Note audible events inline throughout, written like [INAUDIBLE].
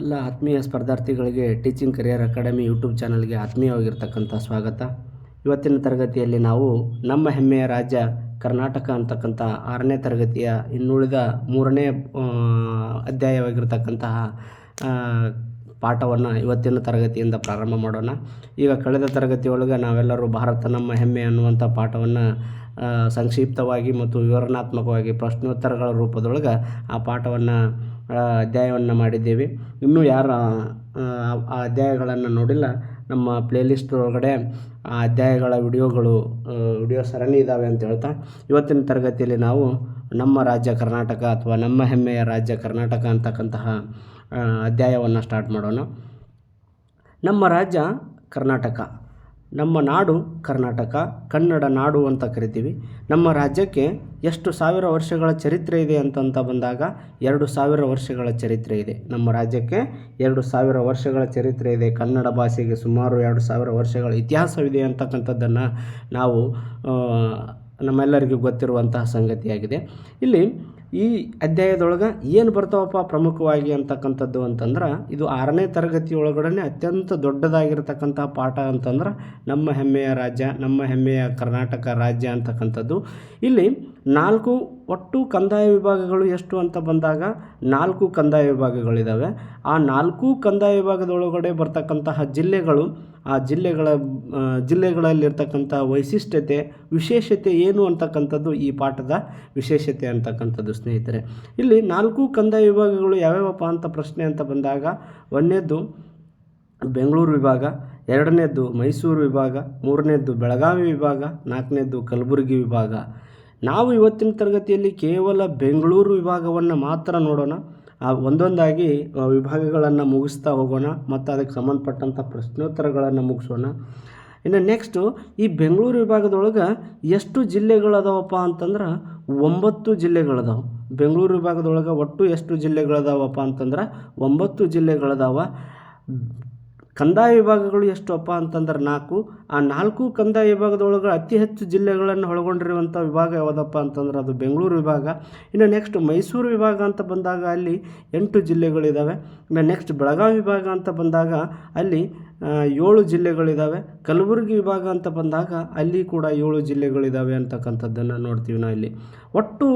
ಎಲ್ಲ ಆತ್ಮೀಯ ಸ್ಪರ್ಧಾರ್ಥಿಗಳಿಗೆ ಟೀಚಿಂಗ್ ಕರಿಯರ್ ಅಕಾಡೆಮಿ ಯೂಟ್ಯೂಬ್ ಚಾನಲ್ಗೆ ಆತ್ಮೀಯವಾಗಿರ್ತಕ್ಕಂಥ ಸ್ವಾಗತ. ಇವತ್ತಿನ ತರಗತಿಯಲ್ಲಿ ನಾವು ನಮ್ಮ ಹೆಮ್ಮೆಯ ರಾಜ್ಯ ಕರ್ನಾಟಕ ಅಂತಕ್ಕಂಥ ಆರನೇ ತರಗತಿಯ ಇನ್ನುಳಿದ ಮೂರನೇ ಅಧ್ಯಾಯವಾಗಿರ್ತಕ್ಕಂತಹ ಪಾಠವನ್ನು ಇವತ್ತಿನ ತರಗತಿಯಿಂದ ಪ್ರಾರಂಭ ಮಾಡೋಣ. ಈಗ ಕಳೆದ ತರಗತಿಯೊಳಗೆ ನಾವೆಲ್ಲರೂ ಭಾರತ ನಮ್ಮ ಹೆಮ್ಮೆ ಅನ್ನುವಂಥ ಪಾಠವನ್ನು ಸಂಕ್ಷಿಪ್ತವಾಗಿ ಮತ್ತು ವಿವರಣಾತ್ಮಕವಾಗಿ ಪ್ರಶ್ನೋತ್ತರಗಳ ರೂಪದೊಳಗೆ ಆ ಪಾಠವನ್ನು ಅಧ್ಯಾಯವನ್ನು ಮಾಡಿದ್ದೀವಿ. ಇನ್ನೂ ಯಾರು ಆ, ಅಧ್ಯಾಯಗಳನ್ನು ನೋಡಿಲ್ಲ ನಮ್ಮ ಪ್ಲೇಲಿಸ್ಟ್ ಒಳಗಡೆ ಆ ಅಧ್ಯಾಯಗಳ ವಿಡಿಯೋಗಳು ವಿಡಿಯೋ ಸರಣಿ ಇದ್ದಾವೆ ಅಂತ ಹೇಳ್ತಾ ಇವತ್ತಿನ ತರಗತಿಯಲ್ಲಿ ನಾವು ನಮ್ಮ ರಾಜ್ಯ ಕರ್ನಾಟಕ ಅಥವಾ ನಮ್ಮ ಹೆಮ್ಮೆಯ ರಾಜ್ಯ ಕರ್ನಾಟಕ ಅಂತಕ್ಕಂತಹ ಅಧ್ಯಾಯವನ್ನು ಸ್ಟಾರ್ಟ್ ಮಾಡೋಣ. ನಮ್ಮ ರಾಜ್ಯ ಕರ್ನಾಟಕ. ನಮ್ಮ ನಾಡು ಕರ್ನಾಟಕ, ಕನ್ನಡ ನಾಡು ಅಂತ ಕರಿತೀವಿ. ನಮ್ಮ ರಾಜ್ಯಕ್ಕೆ ಎಷ್ಟು ಸಾವಿರ ವರ್ಷಗಳ ಚರಿತ್ರೆ ಇದೆ ಅಂತಂತ ಬಂದಾಗ ಎರಡು ಸಾವಿರ ವರ್ಷಗಳ ಚರಿತ್ರೆ ಇದೆ. ನಮ್ಮ ರಾಜ್ಯಕ್ಕೆ ಎರಡು ಸಾವಿರ ವರ್ಷಗಳ ಚರಿತ್ರೆ ಇದೆ. ಕನ್ನಡ ಭಾಷೆಗೆ ಸುಮಾರು ಎರಡು ಸಾವಿರ ವರ್ಷಗಳ ಇತಿಹಾಸವಿದೆ ಅಂತಕ್ಕಂಥದ್ದನ್ನು ನಾವು ನಮ್ಮೆಲ್ಲರಿಗೂ ಗೊತ್ತಿರುವಂತಹ ಸಂಗತಿಯಾಗಿದೆ. ಇಲ್ಲಿ ಈ ಅಧ್ಯಾಯದೊಳಗೆ ಏನು ಬರ್ತಾವಪ್ಪ ಪ್ರಮುಖವಾಗಿ ಅಂತಕ್ಕಂಥದ್ದು ಅಂತಂದ್ರೆ, ಇದು ಆರನೇ ತರಗತಿ ಒಳಗಡೆ ಅತ್ಯಂತ ದೊಡ್ಡದಾಗಿರ್ತಕ್ಕಂಥ ಪಾಠ ಅಂತಂದ್ರೆ ನಮ್ಮ ಹೆಮ್ಮೆಯ ರಾಜ್ಯ, ನಮ್ಮ ಹೆಮ್ಮೆಯ ಕರ್ನಾಟಕ ರಾಜ್ಯ ಅಂತಕ್ಕಂಥದ್ದು. ಇಲ್ಲಿ ನಾಲ್ಕು ಒಟ್ಟು ಕಂದಾಯ ವಿಭಾಗಗಳು ಎಷ್ಟು ಅಂತ ಬಂದಾಗ ನಾಲ್ಕು ಕಂದಾಯ ವಿಭಾಗಗಳಿದ್ದಾವೆ ಆ ನಾಲ್ಕು ಕಂದಾಯ ವಿಭಾಗದೊಳಗಡೆ ಬರ್ತಕ್ಕಂತಹ ಜಿಲ್ಲೆಗಳು, ಆ ಜಿಲ್ಲೆಗಳ ಜಿಲ್ಲೆಗಳಲ್ಲಿರ್ತಕ್ಕಂಥ ವೈಶಿಷ್ಟ್ಯತೆ, ವಿಶೇಷತೆ ಏನು ಅಂತಕ್ಕಂಥದ್ದು ಈ ಪಾಠದ ವಿಶೇಷತೆ ಅಂತಕ್ಕಂಥದ್ದು ಸ್ನೇಹಿತರೆ. ಇಲ್ಲಿ ನಾಲ್ಕು ಕಂದಾಯ ವಿಭಾಗಗಳು ಯಾವ್ಯಾವಪ್ಪ ಅಂತ ಪ್ರಶ್ನೆ ಅಂತ ಬಂದಾಗ ಒಂದನೇದ್ದು ಬೆಂಗಳೂರು ವಿಭಾಗ, ಎರಡನೇದ್ದು ಮೈಸೂರು ವಿಭಾಗ, ಮೂರನೇದ್ದು ಬೆಳಗಾವಿ ವಿಭಾಗ, ನಾಲ್ಕನೇದ್ದು ಕಲಬುರಗಿ ವಿಭಾಗ. ನಾವು ಇವತ್ತಿನ ತರಗತಿಯಲ್ಲಿ ಕೇವಲ ಬೆಂಗಳೂರು ವಿಭಾಗವನ್ನು ಮಾತ್ರ ನೋಡೋಣ. ಒಂದೊಂದಾಗಿ ವಿಭಾಗಗಳನ್ನು ಮುಗಿಸ್ತಾ ಹೋಗೋಣ, ಮತ್ತು ಅದಕ್ಕೆ ಸಂಬಂಧಪಟ್ಟಂಥ ಪ್ರಶ್ನೋತ್ತರಗಳನ್ನು ಮುಗಿಸೋಣ. ಇನ್ನು ನೆಕ್ಸ್ಟು ಈ ಬೆಂಗಳೂರು ವಿಭಾಗದೊಳಗೆ ಎಷ್ಟು ಜಿಲ್ಲೆಗಳದಾವಪ್ಪ ಅಂತಂದ್ರೆ ಒಂಬತ್ತು ಜಿಲ್ಲೆಗಳದಾವ. ಬೆಂಗಳೂರು ವಿಭಾಗದೊಳಗೆ ಒಟ್ಟು ಎಷ್ಟು ಜಿಲ್ಲೆಗಳದಾವಪ್ಪ ಅಂತಂದ್ರೆ ಒಂಬತ್ತು ಜಿಲ್ಲೆಗಳದಾವ. ಕಂದಾಯ ವಿಭಾಗಗಳು ಎಷ್ಟಪ್ಪ ಅಂತಂದ್ರೆ ನಾಲ್ಕು. ಆ ನಾಲ್ಕು ಕಂದಾಯ ವಿಭಾಗದೊಳಗೆ ಅತಿ ಹೆಚ್ಚು ಜಿಲ್ಲೆಗಳನ್ನು ಒಳಗೊಂಡಿರುವಂಥ ವಿಭಾಗ ಯಾವುದಪ್ಪ ಅಂತಂದ್ರೆ ಅದು ಬೆಂಗಳೂರು ವಿಭಾಗ. ಇನ್ನು ನೆಕ್ಸ್ಟ್ ಮೈಸೂರು ವಿಭಾಗ ಅಂತ ಬಂದಾಗ ಅಲ್ಲಿ ಎಂಟು ಜಿಲ್ಲೆಗಳಿದ್ದಾವೆ ಇನ್ನು ನೆಕ್ಸ್ಟ್ ಬೆಳಗಾವಿ ವಿಭಾಗ ಅಂತ ಬಂದಾಗ ಅಲ್ಲಿ ಏಳು ಜಿಲ್ಲೆಗಳಿದ್ದಾವೆ ಕಲಬುರಗಿ ವಿಭಾಗ ಅಂತ ಬಂದಾಗ ಅಲ್ಲಿ ಕೂಡ ಏಳು ಜಿಲ್ಲೆಗಳಿದ್ದಾವೆ ಅಂತಕ್ಕಂಥದ್ದನ್ನು ನೋಡ್ತೀವಿ ನಾವು ಇಲ್ಲಿ. ಒಟ್ಟು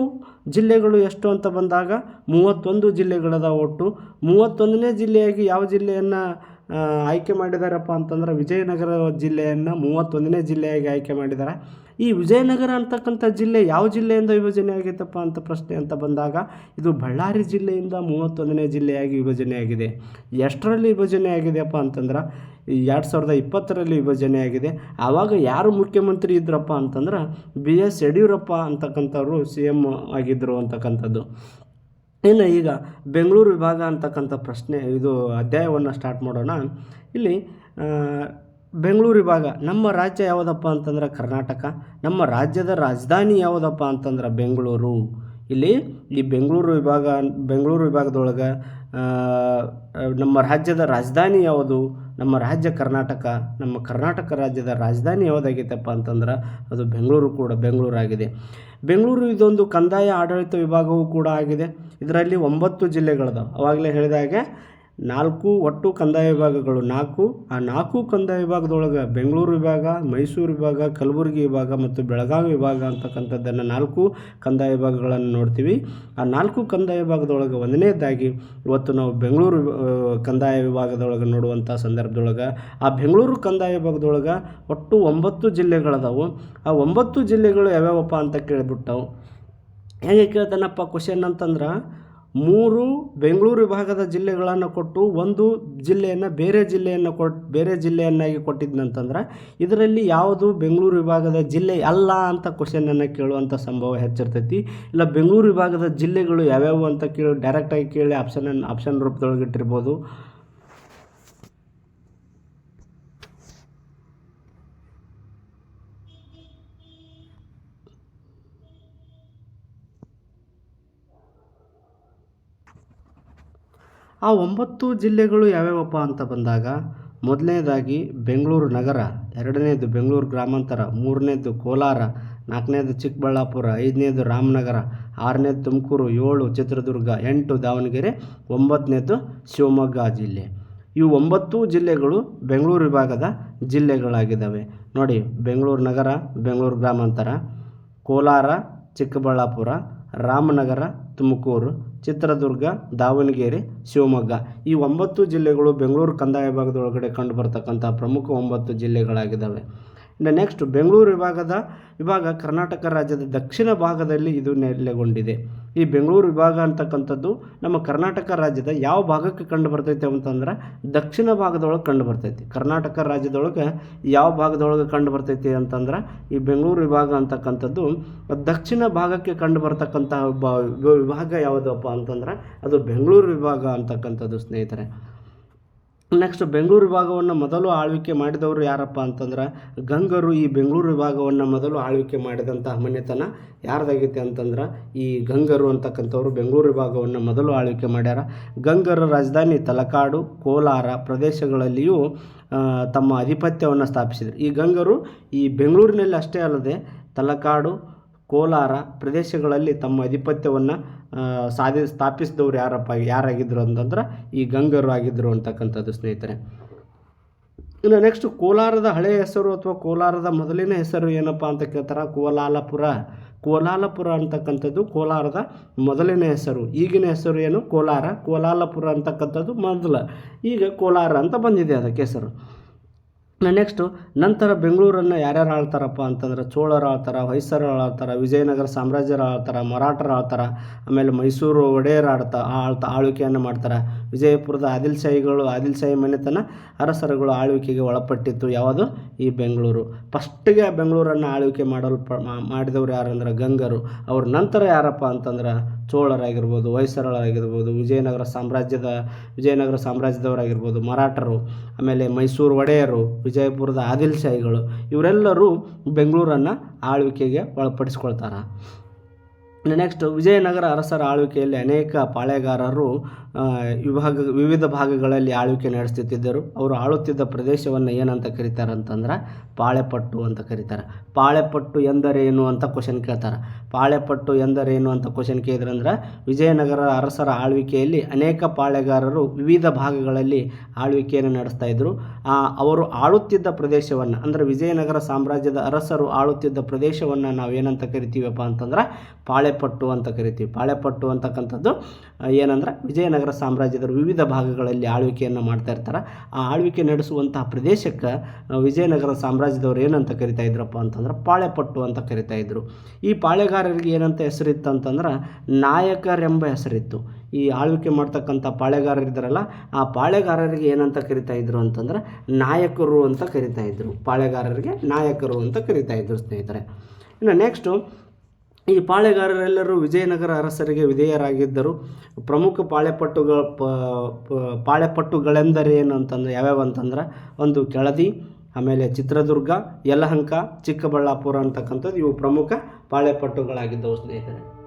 ಜಿಲ್ಲೆಗಳು ಎಷ್ಟು ಅಂತ ಬಂದಾಗ ಮೂವತ್ತೊಂದು ಜಿಲ್ಲೆಗಳದ ಒಟ್ಟು. ಮೂವತ್ತೊಂದನೇ ಜಿಲ್ಲೆಯಾಗಿ ಯಾವ ಜಿಲ್ಲೆಯನ್ನು ಆಯ್ಕೆ ಮಾಡಿದಾರಪ್ಪ ಅಂತಂದ್ರೆ ವಿಜಯನಗರ ಜಿಲ್ಲೆಯನ್ನು ಮೂವತ್ತೊಂದನೇ ಜಿಲ್ಲೆಯಾಗಿ ಆಯ್ಕೆ ಮಾಡಿದ್ದಾರೆ ಈ ವಿಜಯನಗರ ಅಂತಕ್ಕಂಥ ಜಿಲ್ಲೆ ಯಾವ ಜಿಲ್ಲೆಯಿಂದ ವಿಭಜನೆ ಆಗೈತಪ್ಪ ಅಂತ ಪ್ರಶ್ನೆ ಅಂತ ಬಂದಾಗ ಇದು ಬಳ್ಳಾರಿ ಜಿಲ್ಲೆಯಿಂದ ಮೂವತ್ತೊಂದನೇ ಜಿಲ್ಲೆಯಾಗಿ ವಿಭಜನೆ ಆಗಿದೆ. ಎಷ್ಟರಲ್ಲಿ ವಿಭಜನೆ ಆಗಿದೆಯಪ್ಪ ಅಂತಂದ್ರೆ ಎರಡು ಸಾವಿರದ ಇಪ್ಪತ್ತರಲ್ಲಿ ವಿಭಜನೆ ಆಗಿದೆ. ಆವಾಗ ಯಾರು ಮುಖ್ಯಮಂತ್ರಿ ಇದ್ರಪ್ಪ ಅಂತಂದ್ರೆ ಬಿ ಎಸ್ ಯಡಿಯೂರಪ್ಪ ಅಂತಕ್ಕಂಥವ್ರು ಸಿ ಎಂ ಆಗಿದ್ದರು ಅಂತಕ್ಕಂಥದ್ದು. ಇನ್ನು ಈಗ ಬೆಂಗಳೂರು ವಿಭಾಗ ಅಂತಕ್ಕಂಥ ಪ್ರಶ್ನೆ, ಇದು ಅಧ್ಯಾಯವನ್ನು ಸ್ಟಾರ್ಟ್ ಮಾಡೋಣ. ಇಲ್ಲಿ ಬೆಂಗಳೂರು ವಿಭಾಗ, ನಮ್ಮ ರಾಜ್ಯ ಯಾವುದಪ್ಪ ಅಂತಂದ್ರೆ ಕರ್ನಾಟಕ, ನಮ್ಮ ರಾಜ್ಯದ ರಾಜಧಾನಿ ಯಾವುದಪ್ಪ ಅಂತಂದ್ರೆ ಬೆಂಗಳೂರು. ಇಲ್ಲಿ ಈ ಬೆಂಗಳೂರು ವಿಭಾಗ, ಬೆಂಗಳೂರು ವಿಭಾಗದೊಳಗೆ ನಮ್ಮ ರಾಜ್ಯದ ರಾಜಧಾನಿ ಯಾವುದು? ನಮ್ಮ ರಾಜ್ಯ ಕರ್ನಾಟಕ. ನಮ್ಮ ಕರ್ನಾಟಕ ರಾಜ್ಯದ ರಾಜಧಾನಿ ಯಾವುದಾಗೈತಪ್ಪ ಅಂತಂದ್ರೆ ಅದು ಬೆಂಗಳೂರು ಕೂಡ ಬೆಂಗಳೂರಾಗಿದೆ ಬೆಂಗಳೂರು ಇದೊಂದು ಕಂದಾಯ ಆಡಳಿತ ವಿಭಾಗವೂ ಕೂಡ ಆಗಿದೆ. ಇದರಲ್ಲಿ ಒಂಬತ್ತು ಜಿಲ್ಲೆಗಳದಾವೆ. ಅವಾಗಲೇ ಹೇಳಿದಾಗೆ ನಾಲ್ಕು ಒಟ್ಟು ಕಂದಾಯ ವಿಭಾಗಗಳು ನಾಲ್ಕು. ಆ ನಾಲ್ಕು ಕಂದಾಯ ವಿಭಾಗದೊಳಗೆ ಬೆಂಗಳೂರು ವಿಭಾಗ, ಮೈಸೂರು ವಿಭಾಗ, ಕಲಬುರಗಿ ವಿಭಾಗ ಮತ್ತು ಬೆಳಗಾವಿ ವಿಭಾಗ ಅಂತಕ್ಕಂಥದ್ದನ್ನು ನಾಲ್ಕು ಕಂದಾಯ ವಿಭಾಗಗಳನ್ನು ನೋಡ್ತೀವಿ. ಆ ನಾಲ್ಕು ಕಂದಾಯ ವಿಭಾಗದೊಳಗೆ ಒಂದನೇದಾಗಿ ಇವತ್ತು ನಾವು ಬೆಂಗಳೂರು ಕಂದಾಯ ವಿಭಾಗದೊಳಗೆ ನೋಡುವಂಥ ಸಂದರ್ಭದೊಳಗೆ ಆ ಬೆಂಗಳೂರು ಕಂದಾಯ ವಿಭಾಗದೊಳಗೆ ಒಟ್ಟು ಒಂಬತ್ತು ಜಿಲ್ಲೆಗಳದಾವು. ಆ ಒಂಬತ್ತು ಜಿಲ್ಲೆಗಳು ಯಾವ್ಯಾವಪ್ಪ ಅಂತ ಕೇಳಿಬಿಟ್ಟವು ಹೇಗೆ ಕೇಳ್ತಾನಪ್ಪ ಕ್ವಶನ್ ಅಂತಂದ್ರೆ ಮೂರು ಬೆಂಗಳೂರು ವಿಭಾಗದ ಜಿಲ್ಲೆಗಳನ್ನು ಕೊಟ್ಟು ಒಂದು ಜಿಲ್ಲೆಯನ್ನು ಬೇರೆ ಜಿಲ್ಲೆಯನ್ನು ಕೊಟ್ಟು ಬೇರೆ ಜಿಲ್ಲೆಯನ್ನಾಗಿ ಕೊಟ್ಟಿದ್ನಂತಂದ್ರೆ ಇದರಲ್ಲಿ ಯಾವುದು ಬೆಂಗಳೂರು ವಿಭಾಗದ ಜಿಲ್ಲೆ ಅಲ್ಲ ಅಂತ ಕ್ವಶನನ್ನು ಕೇಳುವಂಥ ಸಂಭವ ಹೆಚ್ಚಿರ್ತೈತಿ. ಇಲ್ಲ ಬೆಂಗಳೂರು ವಿಭಾಗದ ಜಿಲ್ಲೆಗಳು ಯಾವ್ಯಾವು ಅಂತ ಕೇಳಿ ಡೈರೆಕ್ಟಾಗಿ ಕೇಳಿ ಆಪ್ಷನನ್ನು ಆಪ್ಷನ್ ರೂಪದೊಳಗೆ ಇಟ್ಟಿರ್ಬೋದು. ಆ ಒಂಬತ್ತು ಜಿಲ್ಲೆಗಳು ಯಾವ್ಯಾವಪ್ಪ ಅಂತ ಬಂದಾಗ, ಮೊದಲನೇದಾಗಿ ಬೆಂಗಳೂರು ನಗರ, ಎರಡನೇದು ಬೆಂಗಳೂರು ಗ್ರಾಮಾಂತರ, ಮೂರನೇದು ಕೋಲಾರ, ನಾಲ್ಕನೇದು ಚಿಕ್ಕಬಳ್ಳಾಪುರ, ಐದನೇದು ರಾಮನಗರ, ಆರನೇದು ತುಮಕೂರು, ಏಳು ಚಿತ್ರದುರ್ಗ, ಎಂಟು ದಾವಣಗೆರೆ, ಒಂಬತ್ತನೇದು ಶಿವಮೊಗ್ಗ ಜಿಲ್ಲೆ. ಇವು ಒಂಬತ್ತು ಜಿಲ್ಲೆಗಳು ಬೆಂಗಳೂರು ವಿಭಾಗದ ಜಿಲ್ಲೆಗಳಾಗಿದ್ದಾವೆ. ನೋಡಿ, ಬೆಂಗಳೂರು ನಗರ, ಬೆಂಗಳೂರು ಗ್ರಾಮಾಂತರ, ಕೋಲಾರ, ಚಿಕ್ಕಬಳ್ಳಾಪುರ, ರಾಮನಗರ, ತುಮಕೂರು ಚಿತ್ರದುರ್ಗ ದಾವಣಗೆರೆ ಶಿವಮೊಗ್ಗ. ಈ ಒಂಬತ್ತು ಜಿಲ್ಲೆಗಳು ಬೆಂಗಳೂರು ಕಂದಾಯ ಭಾಗದೊಳಗಡೆ ಕಂಡು ಬರ್ತಕ್ಕಂಥ ಪ್ರಮುಖ ಒಂಬತ್ತು ಜಿಲ್ಲೆಗಳಾಗಿದ್ದಾವೆ. ಇನ್ನು ನೆಕ್ಸ್ಟ್ ಬೆಂಗಳೂರು ವಿಭಾಗದ ವಿಭಾಗ ಕರ್ನಾಟಕ ರಾಜ್ಯದ ದಕ್ಷಿಣ ಭಾಗದಲ್ಲಿ ಇದು ನೆಲೆಗೊಂಡಿದೆ. ಈ ಬೆಂಗಳೂರು ವಿಭಾಗ ಅಂತಕ್ಕಂಥದ್ದು ನಮ್ಮ ಕರ್ನಾಟಕ ರಾಜ್ಯದ ಯಾವ ಭಾಗಕ್ಕೆ ಕಂಡು ಬರ್ತೈತೆ ಅಂತಂದ್ರೆ ದಕ್ಷಿಣ ಭಾಗದೊಳಗೆ ಕಂಡು ಬರ್ತೈತಿ. ಕರ್ನಾಟಕ ರಾಜ್ಯದೊಳಗೆ ಯಾವ ಭಾಗದೊಳಗೆ ಕಂಡು ಬರ್ತೈತಿ ಅಂತಂದ್ರೆ ಈ ಬೆಂಗಳೂರು ವಿಭಾಗ ಅಂತಕ್ಕಂಥದ್ದು ದಕ್ಷಿಣ ಭಾಗಕ್ಕೆ ಕಂಡು ಬರ್ತಕ್ಕಂಥ ವಿಭಾಗ ಯಾವುದಪ್ಪ ಅಂತಂದ್ರೆ ಅದು ಬೆಂಗಳೂರು ವಿಭಾಗ ಅಂತಕ್ಕಂಥದ್ದು ಸ್ನೇಹಿತರೆ. ನೆಕ್ಸ್ಟ್ ಬೆಂಗಳೂರು ವಿಭಾಗವನ್ನು ಮೊದಲು ಆಳ್ವಿಕೆ ಮಾಡಿದವರು ಯಾರಪ್ಪ ಅಂತಂದ್ರೆ, ಗಂಗರು ಈ ಬೆಂಗಳೂರು ವಿಭಾಗವನ್ನು ಮೊದಲು ಆಳ್ವಿಕೆ ಮಾಡಿದಂತಹ ಮನೆತನ ಯಾರ್ದಾಗೈತೆ ಅಂತಂದ್ರೆ, ಈ ಗಂಗರು ಅಂತಕ್ಕಂಥವ್ರು ಬೆಂಗಳೂರು ವಿಭಾಗವನ್ನು ಮೊದಲು ಆಳ್ವಿಕೆ ಮಾಡ್ಯಾರ. ಗಂಗರ ರಾಜಧಾನಿ ತಲಕಾಡು, ಕೋಲಾರ ಪ್ರದೇಶಗಳಲ್ಲಿಯೂ ತಮ್ಮ ಆಧಿಪತ್ಯವನ್ನು ಸ್ಥಾಪಿಸಿದರು. ಈ ಗಂಗರು ಈ ಬೆಂಗಳೂರಿನಲ್ಲಿ ಅಷ್ಟೇ ಅಲ್ಲದೆ, ತಲಕಾಡು ಕೋಲಾರ ಪ್ರದೇಶಗಳಲ್ಲಿ ತಮ್ಮ ಆಧಿಪತ್ಯವನ್ನು ಸಾಧಿ, ಸ್ಥಾಪಿಸಿದವ್ರು ಯಾರಪ್ಪ ಯಾರಾಗಿದ್ದರು ಅಂತಂದ್ರೆ ಈ ಗಂಗರು ಆಗಿದ್ದರು ಅಂತಕ್ಕಂಥದ್ದು ಸ್ನೇಹಿತರೆ. ಇನ್ನು ನೆಕ್ಸ್ಟ್ ಕೋಲಾರದ ಹಳೆಯ ಹೆಸರು ಅಥವಾ ಕೋಲಾರದ ಮೊದಲಿನ ಹೆಸರು ಏನಪ್ಪ ಅಂತ ಕೇಳ್ತಾರೆ? ಕೋಲಾಲಪುರ. ಕೋಲಾಲಪುರ ಅಂತಕ್ಕಂಥದ್ದು ಕೋಲಾರದ ಮೊದಲಿನ ಹೆಸರು. ಈಗಿನ ಹೆಸರು ಏನು? ಕೋಲಾರ. ಕೋಲಾಲಪುರ ಅಂತಕ್ಕಂಥದ್ದು ಮೊದಲ. ಈಗ ಕೋಲಾರ ಅಂತ ಬಂದಿದೆ ಅದಕ್ಕೆ ಹೆಸರು. ನೆಕ್ಸ್ಟು ನಂತರ ಬೆಂಗಳೂರನ್ನು ಯಾರ್ಯಾರು ಆಳ್ತಾರಪ್ಪ ಅಂತಂದ್ರೆ ಚೋಳರು ಆಳ್ತಾರೆ ಹೊಯ್ಸರು ಆಳ್ತಾರೆ, ವಿಜಯನಗರ ಸಾಮ್ರಾಜ್ಯರು ಆಳ್ತಾರೆ, ಮರಾಠರು ಆಳ್ತಾರೆ, ಆಮೇಲೆ ಮೈಸೂರು ಒಡೆಯರು ಆಡ್ತಾ, ಆಳ್ತಾ ಆಳ್ವಿಕೆಯನ್ನು ಮಾಡ್ತಾರೆ. ವಿಜಯಪುರದ ಆದಿಲ್ ಶಾಹಿಗಳು ಆದಿಲ್ ಶಾಹಿ ಮನೆತನ ಅರಸರುಗಳು ಆಳ್ವಿಕೆಗೆ ಒಳಪಟ್ಟಿತ್ತು ಯಾವುದು? ಈ ಬೆಂಗಳೂರು. ಫಸ್ಟಿಗೆ ಬೆಂಗಳೂರನ್ನು ಆಳ್ವಿಕೆ ಮಾಡಲು ಮಾಡಿದವರು ಯಾರಂದ್ರೆ ಗಂಗರು. ಅವ್ರ ನಂತರ ಯಾರಪ್ಪ ಅಂತಂದ್ರೆ ಚೋಳರಾಗಿರ್ಬೋದು ಹೊಯ್ಸಳರಾಗಿರ್ಬೋದು ವಿಜಯನಗರ ಸಾಮ್ರಾಜ್ಯದ, ವಿಜಯನಗರ ಸಾಮ್ರಾಜ್ಯದವರಾಗಿರ್ಬೋದು, ಮರಾಠರು, ಆಮೇಲೆ ಮೈಸೂರು ಒಡೆಯರು, ವಿಜಯಪುರದ ಆದಿಲ್ ಶಾಹಿಗಳು ಇವರೆಲ್ಲರೂ ಬೆಂಗಳೂರನ್ನು ಆಳ್ವಿಕೆಗೆ ಒಳಪಡಿಸ್ಕೊಳ್ತಾರೆ. ನೆಕ್ಸ್ಟ್ ವಿಜಯನಗರ ಅರಸರ ಆಳ್ವಿಕೆಯಲ್ಲಿ ಅನೇಕ ಪಾಳೆಗಾರರು ವಿಭಾಗ, ವಿವಿಧ ಭಾಗಗಳಲ್ಲಿ ಆಳ್ವಿಕೆ ನಡೆಸುತ್ತಿದ್ದರು. ಅವರು ಆಳುತ್ತಿದ್ದ ಪ್ರದೇಶವನ್ನು ಏನಂತ ಕರೀತಾರೆ ಅಂತಂದ್ರೆ ಪಾಳೆಪಟ್ಟು ಅಂತ ಕರೀತಾರೆ. ಪಾಳೆಪಟ್ಟು ಎಂದರೇನು ಅಂತ ಕ್ವಶನ್ ಕೇಳ್ತಾರೆ. ಪಾಳೆಪಟ್ಟು ಎಂದರೇನು ಅಂತ ಕ್ವಶನ್ ಕೇಳಿದ್ರಂದ್ರೆ ವಿಜಯನಗರ ಅರಸರ ಆಳ್ವಿಕೆಯಲ್ಲಿ ಅನೇಕ ಪಾಳೆಗಾರರು ವಿವಿಧ ಭಾಗಗಳಲ್ಲಿ ಆಳ್ವಿಕೆಯನ್ನು ನಡೆಸ್ತಾ ಇದ್ದರು ಅವರು ಆಳುತ್ತಿದ್ದ ಪ್ರದೇಶವನ್ನು, ಅಂದರೆ ವಿಜಯನಗರ ಸಾಮ್ರಾಜ್ಯದ ಅರಸರು ಆಳುತ್ತಿದ್ದ ಪ್ರದೇಶವನ್ನು ನಾವು ಏನಂತ ಕರಿತೀವಪ್ಪ ಅಂತಂದ್ರೆ ಪಾಳೆಪಟ್ಟು ಅಂತ ಕರಿತೀವಿ. ಪಾಳೆಪಟ್ಟು ಅಂತಕ್ಕಂಥದ್ದು ಏನಂದ್ರೆ ವಿಜಯನಗರ ಸಾಮ್ರಾಜ್ಯದ ವಿವಿಧ ಭಾಗಗಳಲ್ಲಿ ಆಳ್ವಿಕೆಯನ್ನು ಮಾಡ್ತಾ ಇರ್ತಾರೆ. ಆ ಆಳ್ವಿಕೆ ನಡೆಸುವಂತಹ ಪ್ರದೇಶಕ್ಕೆ ವಿಜಯನಗರ ಸಾಮ್ರಾಜ್ಯದವರು ಏನಂತ ಕರಿತಾ ಇದ್ರಪ್ಪ ಅಂತಂದ್ರೆ ಪಾಳೆಪಟ್ಟು ಅಂತ ಕರಿತಾ ಇದ್ರು. ಈ ಪಾಳೆಗಾರರಿಗೆ ಏನಂತ ಹೆಸರಿತ್ತು ಅಂತಂದ್ರೆ ನಾಯಕರೆಂಬ ಹೆಸರಿತ್ತು. ಈ ಆಳ್ವಿಕೆ ಮಾಡ್ತಕ್ಕಂಥ ಪಾಳೆಗಾರರಿದ್ದಾರಲ್ಲ ಆ ಪಾಳೆಗಾರರಿಗೆ ಏನಂತ ಕರಿತಾ ಇದ್ರು ಅಂತಂದ್ರೆ ನಾಯಕರು ಅಂತ ಕರಿತಾ ಇದ್ರು. ಪಾಳೆಗಾರರಿಗೆ ನಾಯಕರು ಅಂತ ಕರಿತಾ ಇದ್ರು ಸ್ನೇಹಿತರೆ. ಇನ್ನು ನೆಕ್ಸ್ಟು ಈ ಪಾಳೆಗಾರರೆಲ್ಲರೂ ವಿಜಯನಗರ ಅರಸರಿಗೆ ವಿಧೇಯರಾಗಿದ್ದರು. ಪ್ರಮುಖ ಪಾಳೆಪಟ್ಟುಗಳ ಪಾಳೆಪಟ್ಟುಗಳೆಂದರೆ ಏನು ಅಂತಂದ್ರೆ, ಯಾವ್ಯಾವ ಅಂತಂದ್ರೆ, ಒಂದು ಕೆಳದಿ, ಆಮೇಲೆ ಚಿತ್ರದುರ್ಗ, ಯಲಹಂಕ, ಚಿಕ್ಕಬಳ್ಳಾಪುರ ಅಂತಕ್ಕಂಥದ್ದು ಇವು ಪ್ರಮುಖ ಪಾಳೆಪಟ್ಟುಗಳಾಗಿದ್ದವು ಸ್ನೇಹಿತರೆ.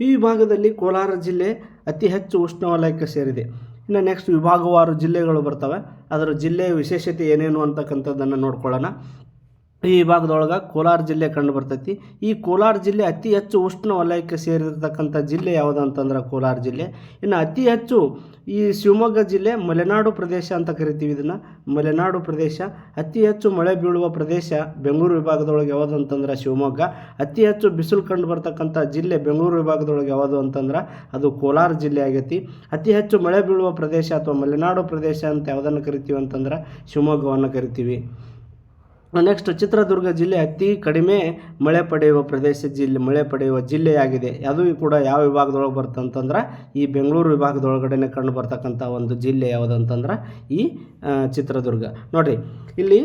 ಈ ವಿಭಾಗದಲ್ಲಿ ಕೋಲಾರ ಜಿಲ್ಲೆ ಅತಿ ಹೆಚ್ಚು ಉಷ್ಣವಲಯಕ್ಕೆ ಸೇರಿದೆ. ಇನ್ನು ನೆಕ್ಸ್ಟ್ ವಿಭಾಗವಾರು ಜಿಲ್ಲೆಗಳು ಬರ್ತವೆ. ಅದರ ಜಿಲ್ಲೆಯ ವಿಶೇಷತೆ ಏನೇನು ಅಂತಕ್ಕಂಥದ್ದನ್ನು ನೋಡ್ಕೊಳ್ಳೋಣ. ಈ ವಿಭಾಗದೊಳಗೆ ಕೋಲಾರ ಜಿಲ್ಲೆ ಕಂಡು ಬರ್ತೈತಿ. ಈ ಕೋಲಾರ ಜಿಲ್ಲೆ ಅತಿ ಹೆಚ್ಚು ಉಷ್ಣ ವಲಯಕ್ಕೆ ಸೇರಿರ್ತಕ್ಕಂಥ ಜಿಲ್ಲೆ ಯಾವುದು ಅಂತಂದ್ರೆ ಕೋಲಾರ ಜಿಲ್ಲೆ. ಇನ್ನು ಅತಿ ಹೆಚ್ಚು ಈ ಶಿವಮೊಗ್ಗ ಜಿಲ್ಲೆ, ಮಲೆನಾಡು ಪ್ರದೇಶ ಅಂತ ಕರಿತೀವಿ ಇದನ್ನು. ಮಲೆನಾಡು ಪ್ರದೇಶ, ಅತಿ ಹೆಚ್ಚು ಮಳೆ ಬೀಳುವ ಪ್ರದೇಶ ಬೆಂಗಳೂರು ವಿಭಾಗದೊಳಗೆ ಯಾವುದು ಅಂತಂದ್ರೆ ಶಿವಮೊಗ್ಗ. ಅತಿ ಹೆಚ್ಚು ಬಿಸಿಲು ಕಂಡು ಬರ್ತಕ್ಕಂಥ ಜಿಲ್ಲೆ ಬೆಂಗಳೂರು ವಿಭಾಗದೊಳಗೆ ಯಾವುದು ಅಂತಂದ್ರೆ ಅದು ಕೋಲಾರ ಜಿಲ್ಲೆ ಆಗೈತಿ. ಅತಿ ಹೆಚ್ಚು ಮಳೆ ಬೀಳುವ ಪ್ರದೇಶ ಅಥವಾ ಮಲೆನಾಡು ಪ್ರದೇಶ ಅಂತ ಯಾವುದನ್ನು ಕರಿತೀವಿ ಅಂತಂದ್ರೆ ಶಿವಮೊಗ್ಗವನ್ನು ಕರಿತೀವಿ. ನೆಕ್ಸ್ಟ್ ಚಿತ್ರದುರ್ಗ ಜಿಲ್ಲೆ ಅತಿ ಕಡಿಮೆ ಮಳೆ ಪಡೆಯುವ ಪ್ರದೇಶ ಜಿಲ್ಲೆ, ಮಳೆ ಪಡೆಯುವ ಜಿಲ್ಲೆಯಾಗಿದೆ. ಅದು ಕೂಡ ಯಾವ ವಿಭಾಗದೊಳಗೆ ಬರುತ್ತೆ ಅಂತಂದ್ರೆ, ಈ ಬೆಂಗಳೂರು ವಿಭಾಗದೊಳಗಡೆನೆ ಕಂಡು ಬರ್ತಕ್ಕಂಥ ಒಂದು ಜಿಲ್ಲೆ ಯಾವುದಂತಂದ್ರೆ ಈ ಚಿತ್ರದುರ್ಗ. ನೋಡಿರಿ, ಇಲ್ಲಿ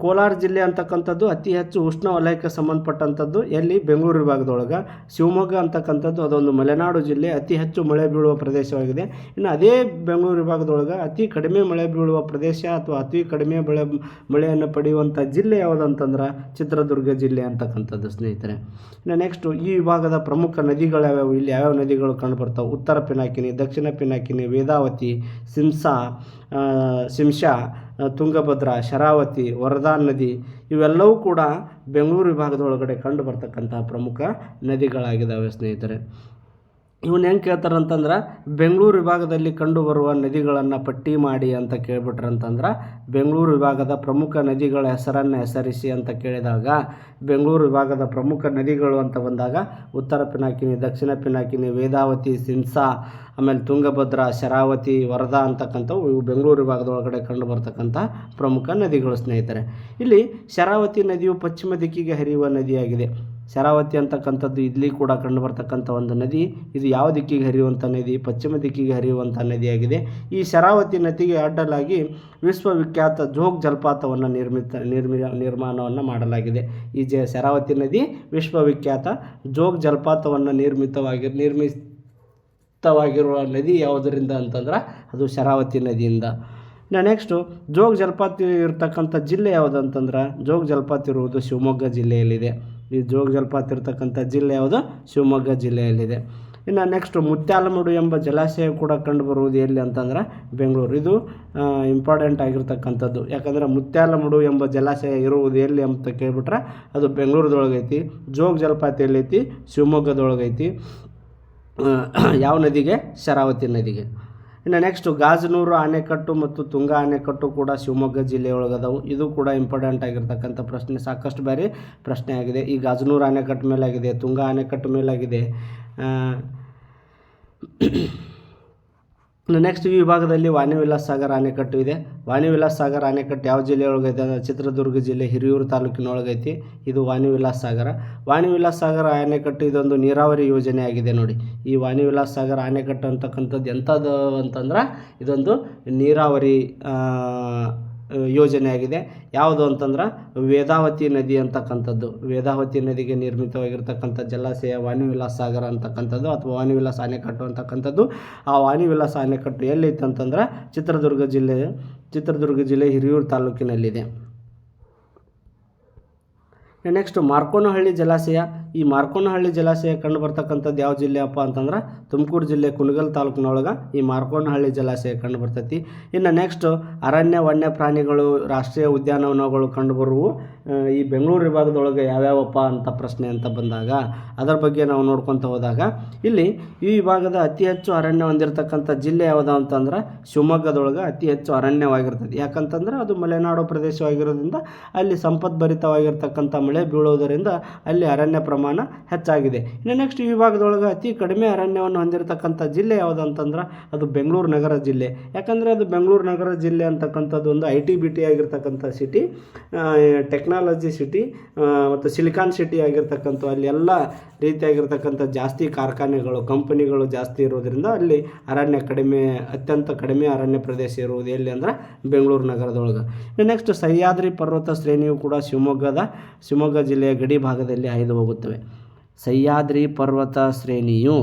ಕೋಲಾರ ಜಿಲ್ಲೆ ಅಂತಕ್ಕಂಥದ್ದು ಅತಿ ಹೆಚ್ಚು ಉಷ್ಣ ವಲಯಕ್ಕೆ ಸಂಬಂಧಪಟ್ಟಂಥದ್ದು. ಎಲ್ಲಿ? ಬೆಂಗಳೂರು ವಿಭಾಗದೊಳಗೆ. ಶಿವಮೊಗ್ಗ ಅಂತಕ್ಕಂಥದ್ದು ಅದೊಂದು ಮಲೆನಾಡು ಜಿಲ್ಲೆ. ಅತಿ ಹೆಚ್ಚು ಮಳೆ ಬೀಳುವ ಪ್ರದೇಶವಾಗಿದೆ. ಇನ್ನು ಅದೇ ಬೆಂಗಳೂರು ವಿಭಾಗದೊಳಗೆ ಅತಿ ಕಡಿಮೆ ಮಳೆ ಬೀಳುವ ಪ್ರದೇಶ ಅಥವಾ ಅತಿ ಕಡಿಮೆ ಮಳೆ ಮಳೆಯನ್ನು ಪಡೆಯುವಂಥ ಜಿಲ್ಲೆ ಯಾವುದಂತಂದ್ರೆ ಚಿತ್ರದುರ್ಗ ಜಿಲ್ಲೆ ಅಂತಕ್ಕಂಥದ್ದು ಸ್ನೇಹಿತರೆ. ಇನ್ನು ನೆಕ್ಸ್ಟು ಈ ವಿಭಾಗದ ಪ್ರಮುಖ ನದಿಗಳು ಯಾವ್ಯಾವು? ಇಲ್ಲಿ ಯಾವ್ಯಾವ ನದಿಗಳು ಕಂಡುಬರ್ತಾವೆ? ಉತ್ತರ ಪಿನಾಕಿನಿ ದಕ್ಷಿಣ ಪಿನಾಕಿನಿ ವೇದಾವತಿ, ಸಿಂಸಾ ಸಿಂಶಾ ತುಂಗಭದ್ರಾ ಶರಾವತಿ ವರದಾ ನದಿ ಇವೆಲ್ಲವೂ ಕೂಡ ಬೆಂಗಳೂರು ವಿಭಾಗದೊಳಗಡೆ ಕಂಡು ಬರ್ತಕ್ಕಂಥ ಪ್ರಮುಖ ನದಿಗಳಾಗಿದ್ದಾವೆ ಸ್ನೇಹಿತರೆ. ಇವನ್ನ ಹೆಂಗೆ ಕೇಳ್ತಾರೆ ಅಂತಂದ್ರೆ ಬೆಂಗಳೂರು ವಿಭಾಗದಲ್ಲಿ ಕಂಡುಬರುವ ನದಿಗಳನ್ನು ಪಟ್ಟಿ ಮಾಡಿ ಅಂತ ಕೇಳ್ಬಿಟ್ರಂತಂದ್ರೆ, ಬೆಂಗಳೂರು ವಿಭಾಗದ ಪ್ರಮುಖ ನದಿಗಳ ಹೆಸರನ್ನು ಹೆಸರಿಸಿ ಅಂತ ಕೇಳಿದಾಗ, ಬೆಂಗಳೂರು ವಿಭಾಗದ ಪ್ರಮುಖ ನದಿಗಳು ಅಂತ ಬಂದಾಗ, ಉತ್ತರ ಪಿನಾಕಿನಿ ದಕ್ಷಿಣ ಪಿನಾಕಿನಿ ವೇದಾವತಿ, ಸಿಂಸಾ, ಆಮೇಲೆ ತುಂಗಭದ್ರಾ, ಶರಾವತಿ, ವರದಾ ಅಂತಕ್ಕಂಥವು ಇವು ಬೆಂಗಳೂರು ವಿಭಾಗದೊಳಗಡೆ ಕಂಡು ಬರ್ತಕ್ಕಂಥ ಪ್ರಮುಖ ನದಿಗಳು ಸ್ನೇಹಿತರೆ. ಇಲ್ಲಿ ಶರಾವತಿ ನದಿಯು ಪಶ್ಚಿಮ ದಿಕ್ಕಿಗೆ ಹರಿಯುವ ನದಿಯಾಗಿದೆ. ಶರಾವತಿ ಅಂತಕ್ಕಂಥದ್ದು ಇಲ್ಲಿ ಕೂಡ ಕಂಡು ಬರ್ತಕ್ಕಂಥ ಒಂದು ನದಿ. ಇದು ಯಾವ ದಿಕ್ಕಿಗೆ ಹರಿಯುವಂಥ ನದಿ? ಪಶ್ಚಿಮ ದಿಕ್ಕಿಗೆ ಹರಿಯುವಂಥ ನದಿಯಾಗಿದೆ. ಈ ಶರಾವತಿ ನದಿಗೆ ಅಡ್ಡಲಾಗಿ ವಿಶ್ವವಿಖ್ಯಾತ ಜೋಗ್ ಜಲಪಾತವನ್ನು ನಿರ್ಮಿತ, ನಿರ್ಮಿ, ನಿರ್ಮಾಣವನ್ನು ಮಾಡಲಾಗಿದೆ. ಈ ಜ, ಶರಾವತಿ ನದಿ ವಿಶ್ವವಿಖ್ಯಾತ ಜೋಗ್ ಜಲಪಾತವನ್ನು ನಿರ್ಮಿತವಾಗಿ, ನಿರ್ಮಿತವಾಗಿರುವ ನದಿ ಯಾವುದರಿಂದ ಅಂತಂದ್ರೆ ಅದು ಶರಾವತಿ ನದಿಯಿಂದ. ಇನ್ನು ನೆಕ್ಸ್ಟು, ಜೋಗ್ ಜಲಪಾತ ಇರ್ತಕ್ಕಂಥ ಜಿಲ್ಲೆ ಯಾವುದು ಅಂತಂದ್ರೆ, ಜೋಗ್ ಜಲಪಾತ ಇರುವುದು ಶಿವಮೊಗ್ಗ ಜಿಲ್ಲೆಯಲ್ಲಿದೆ. ಈ ಜೋಗ ಜಲಪಾತ ಇರ್ತಕ್ಕಂಥ ಜಿಲ್ಲೆ ಯಾವುದು? ಶಿವಮೊಗ್ಗ ಜಿಲ್ಲೆಯಲ್ಲಿದೆ. ಇನ್ನು ನೆಕ್ಸ್ಟು ಮುತ್ಯಾಲಮುಡು ಎಂಬ ಜಲಾಶಯ ಕೂಡ ಕಂಡುಬರುವುದು ಎಲ್ಲಿ ಅಂತಂದ್ರೆ ಬೆಂಗಳೂರು. ಇದು ಇಂಪಾರ್ಟೆಂಟ್ ಆಗಿರ್ತಕ್ಕಂಥದ್ದು. ಯಾಕಂದರೆ ಮುತ್ಯಾಲಮುಡು ಎಂಬ ಜಲಾಶಯ ಇರುವುದು ಎಲ್ಲಿ ಅಂತ ಕೇಳಿಬಿಟ್ರೆ ಅದು ಬೆಂಗಳೂರದೊಳಗೈತಿ, ಜೋಗ ಜಲಪಾತ ಎಲ್ಲೈತಿ ಶಿವಮೊಗ್ಗದೊಳಗೈತಿ. [CLEARS THROAT] ಯಾವ ನದಿಗೆ? ಶರಾವತಿ ನದಿಗೆ. ಇನ್ನು ನೆಕ್ಸ್ಟು ಗಾಜನೂರು ಆಣೆಕಟ್ಟು ಮತ್ತು ತುಂಗಾ ಆಣೆಕಟ್ಟು ಕೂಡ ಶಿವಮೊಗ್ಗ ಜಿಲ್ಲೆಯೊಳಗದವು. ಇದು ಕೂಡ ಇಂಪಾರ್ಟೆಂಟ್ ಆಗಿರ್ತಕ್ಕಂಥ ಪ್ರಶ್ನೆ, ಸಾಕಷ್ಟು ಬಾರಿ ಪ್ರಶ್ನೆ ಆಗಿದೆ. ಈ ಗಾಜನೂರು ಆಣೆಕಟ್ಟು ಮೇಲಾಗಿದೆ, ತುಂಗಾ ಆಣೆಕಟ್ಟು ಮೇಲಾಗಿದೆ. ನೆಕ್ಸ್ಟ್ ಈ ವಿಭಾಗದಲ್ಲಿ ವಾಣಿವಿಲಾಸ್ ಸಾಗರ್ ಅಣೆಕಟ್ಟು ಇದೆ. ವಾಣಿವಿಲಾಸ್ ಸಾಗರ್ ಅಣೆಕಟ್ಟು ಯಾವ ಜಿಲ್ಲೆಯೊಳಗೈತೆ ಅಂದರೆ ಚಿತ್ರದುರ್ಗ ಜಿಲ್ಲೆ ಹಿರಿಯೂರು ತಾಲೂಕಿನೊಳಗೈತಿ. ಇದು ವಾಣಿವಿಲಾಸ್ ಸಾಗರ. ವಾಣಿವಿಲಾಸ್ ಸಾಗರ ಅಣೆಕಟ್ಟು ಇದೊಂದು ನೀರಾವರಿ ಯೋಜನೆ ಆಗಿದೆ ನೋಡಿ. ಈ ವಾಣಿವಿಲಾಸ್ ಸಾಗರ ಅಣೆಕಟ್ಟು ಅಂತಕ್ಕಂಥದ್ದು ಎಂಥದ್ದು ಅಂತಂದ್ರೆ ಇದೊಂದು ನೀರಾವರಿ ಯೋಜನೆ ಆಗಿದೆ. ಯಾವುದು ಅಂತಂದ್ರೆ ವೇದಾವತಿ ನದಿ ಅಂತಕ್ಕಂಥದ್ದು. ವೇದಾವತಿ ನದಿಗೆ ನಿರ್ಮಿತವಾಗಿರ್ತಕ್ಕಂಥ ಜಲಾಶಯ ವಾಣಿವಿಲಾಸ್ ಸಾಗರ ಅಂತಕ್ಕಂಥದ್ದು ಅಥವಾ ವಾಣಿವಿಲಾಸ್ ಅಣೆಕಟ್ಟು ಅಂತಕ್ಕಂಥದ್ದು. ಆ ವಾಣಿವಿಲಾಸ ಅಣೆಕಟ್ಟು ಎಲ್ಲೈತೆ ಅಂತಂದ್ರೆ ಚಿತ್ರದುರ್ಗ ಜಿಲ್ಲೆ ಚಿತ್ರದುರ್ಗ ಜಿಲ್ಲೆ ಹಿರಿಯೂರು ತಾಲೂಕಿನಲ್ಲಿದೆ. ನೆಕ್ಸ್ಟ್ ಮಾರ್ಕೋನಹಳ್ಳಿ ಜಲಾಶಯ. ಈ ಮಾರ್ಕೋನಹಳ್ಳಿ ಜಲಾಶಯ ಕಂಡು ಬರ್ತಕ್ಕಂಥದ್ದು ಯಾವ ಜಿಲ್ಲೆಯಪ್ಪ ಅಂತಂದ್ರೆ ತುಮಕೂರು ಜಿಲ್ಲೆ ಕುಣಗಲ್ ತಾಲೂಕಿನೊಳಗೆ ಈ ಮಾರ್ಕೋನಹಳ್ಳಿ ಜಲಾಶಯ ಕಂಡು ಬರ್ತೈತಿ. ಇನ್ನು ನೆಕ್ಸ್ಟ್ ಅರಣ್ಯ, ವನ್ಯ ಪ್ರಾಣಿಗಳು, ರಾಷ್ಟ್ರೀಯ ಉದ್ಯಾನವನಗಳು ಕಂಡುಬರುವು ಈ ಬೆಂಗಳೂರು ವಿಭಾಗದೊಳಗೆ ಯಾವ್ಯಾವಪ್ಪ ಅಂತ ಪ್ರಶ್ನೆ ಅಂತ ಬಂದಾಗ ಅದರ ಬಗ್ಗೆ ನಾವು ನೋಡ್ಕೊತ ಹೋದಾಗ ಇಲ್ಲಿ ಈ ವಿಭಾಗದ ಅತಿ ಹೆಚ್ಚು ಅರಣ್ಯ ಹೊಂದಿರತಕ್ಕಂಥ ಜಿಲ್ಲೆ ಯಾವುದು ಅಂತಂದ್ರೆ ಶಿವಮೊಗ್ಗದೊಳಗೆ ಅತಿ ಹೆಚ್ಚು ಅರಣ್ಯವಾಗಿರ್ತದೆ. ಯಾಕಂತಂದ್ರೆ ಅದು ಮಲೆನಾಡು ಪ್ರದೇಶವಾಗಿರೋದ್ರಿಂದ ಅಲ್ಲಿ ಸಂಪದ್ಭರಿತವಾಗಿರ್ತಕ್ಕಂಥ ಮಳೆ ಬೀಳೋದರಿಂದ ಅಲ್ಲಿ ಅರಣ್ಯ ಹೆಚ್ಚಾಗಿದೆ. ಇನ್ನು ನೆಕ್ಸ್ಟ್ ಈ ವಿಭಾಗದೊಳಗೆ ಅತಿ ಕಡಿಮೆ ಅರಣ್ಯವನ್ನು ಹೊಂದಿರತಕ್ಕಂಥ ಜಿಲ್ಲೆ ಯಾವುದು ಅಂತಂದ್ರೆ ಅದು ಬೆಂಗಳೂರು ನಗರ ಜಿಲ್ಲೆ. ಯಾಕಂದರೆ ಅದು ಬೆಂಗಳೂರು ನಗರ ಜಿಲ್ಲೆ ಅಂತಕ್ಕಂಥದ್ದು ಒಂದು ಐ ಟಿ ಬಿ ಟಿ ಆಗಿರ್ತಕ್ಕಂಥ ಸಿಟಿ ಟೆಕ್ನಾಲಜಿ ಸಿಟಿ ಮತ್ತು ಸಿಲಿಕಾನ್ ಸಿಟಿ ಆಗಿರ್ತಕ್ಕಂಥ ಅಲ್ಲಿ ಎಲ್ಲ ರೀತಿಯಾಗಿರ್ತಕ್ಕಂಥ ಜಾಸ್ತಿ ಕಾರ್ಖಾನೆಗಳು ಕಂಪನಿಗಳು ಜಾಸ್ತಿ ಇರೋದರಿಂದ ಅಲ್ಲಿ ಅರಣ್ಯ ಕಡಿಮೆ, ಅತ್ಯಂತ ಕಡಿಮೆ ಅರಣ್ಯ ಪ್ರದೇಶ ಇರುವುದು ಎಲ್ಲಿ ಅಂದ್ರೆ ಬೆಂಗಳೂರು ನಗರದೊಳಗೆ. ನೆಕ್ಸ್ಟ್ ಸಹ್ಯಾದ್ರಿ ಪರ್ವತ ಶ್ರೇಣಿಯು ಕೂಡ ಶಿವಮೊಗ್ಗದ, ಶಿವಮೊಗ್ಗ ಜಿಲ್ಲೆಯ ಗಡಿ ಭಾಗದಲ್ಲಿ ಹಾಯ್ದು ಹೋಗುತ್ತವೆ ಸಹ್ಯಾದ್ರಿ ಪರ್ವತ ಶ್ರೇಣಿಯು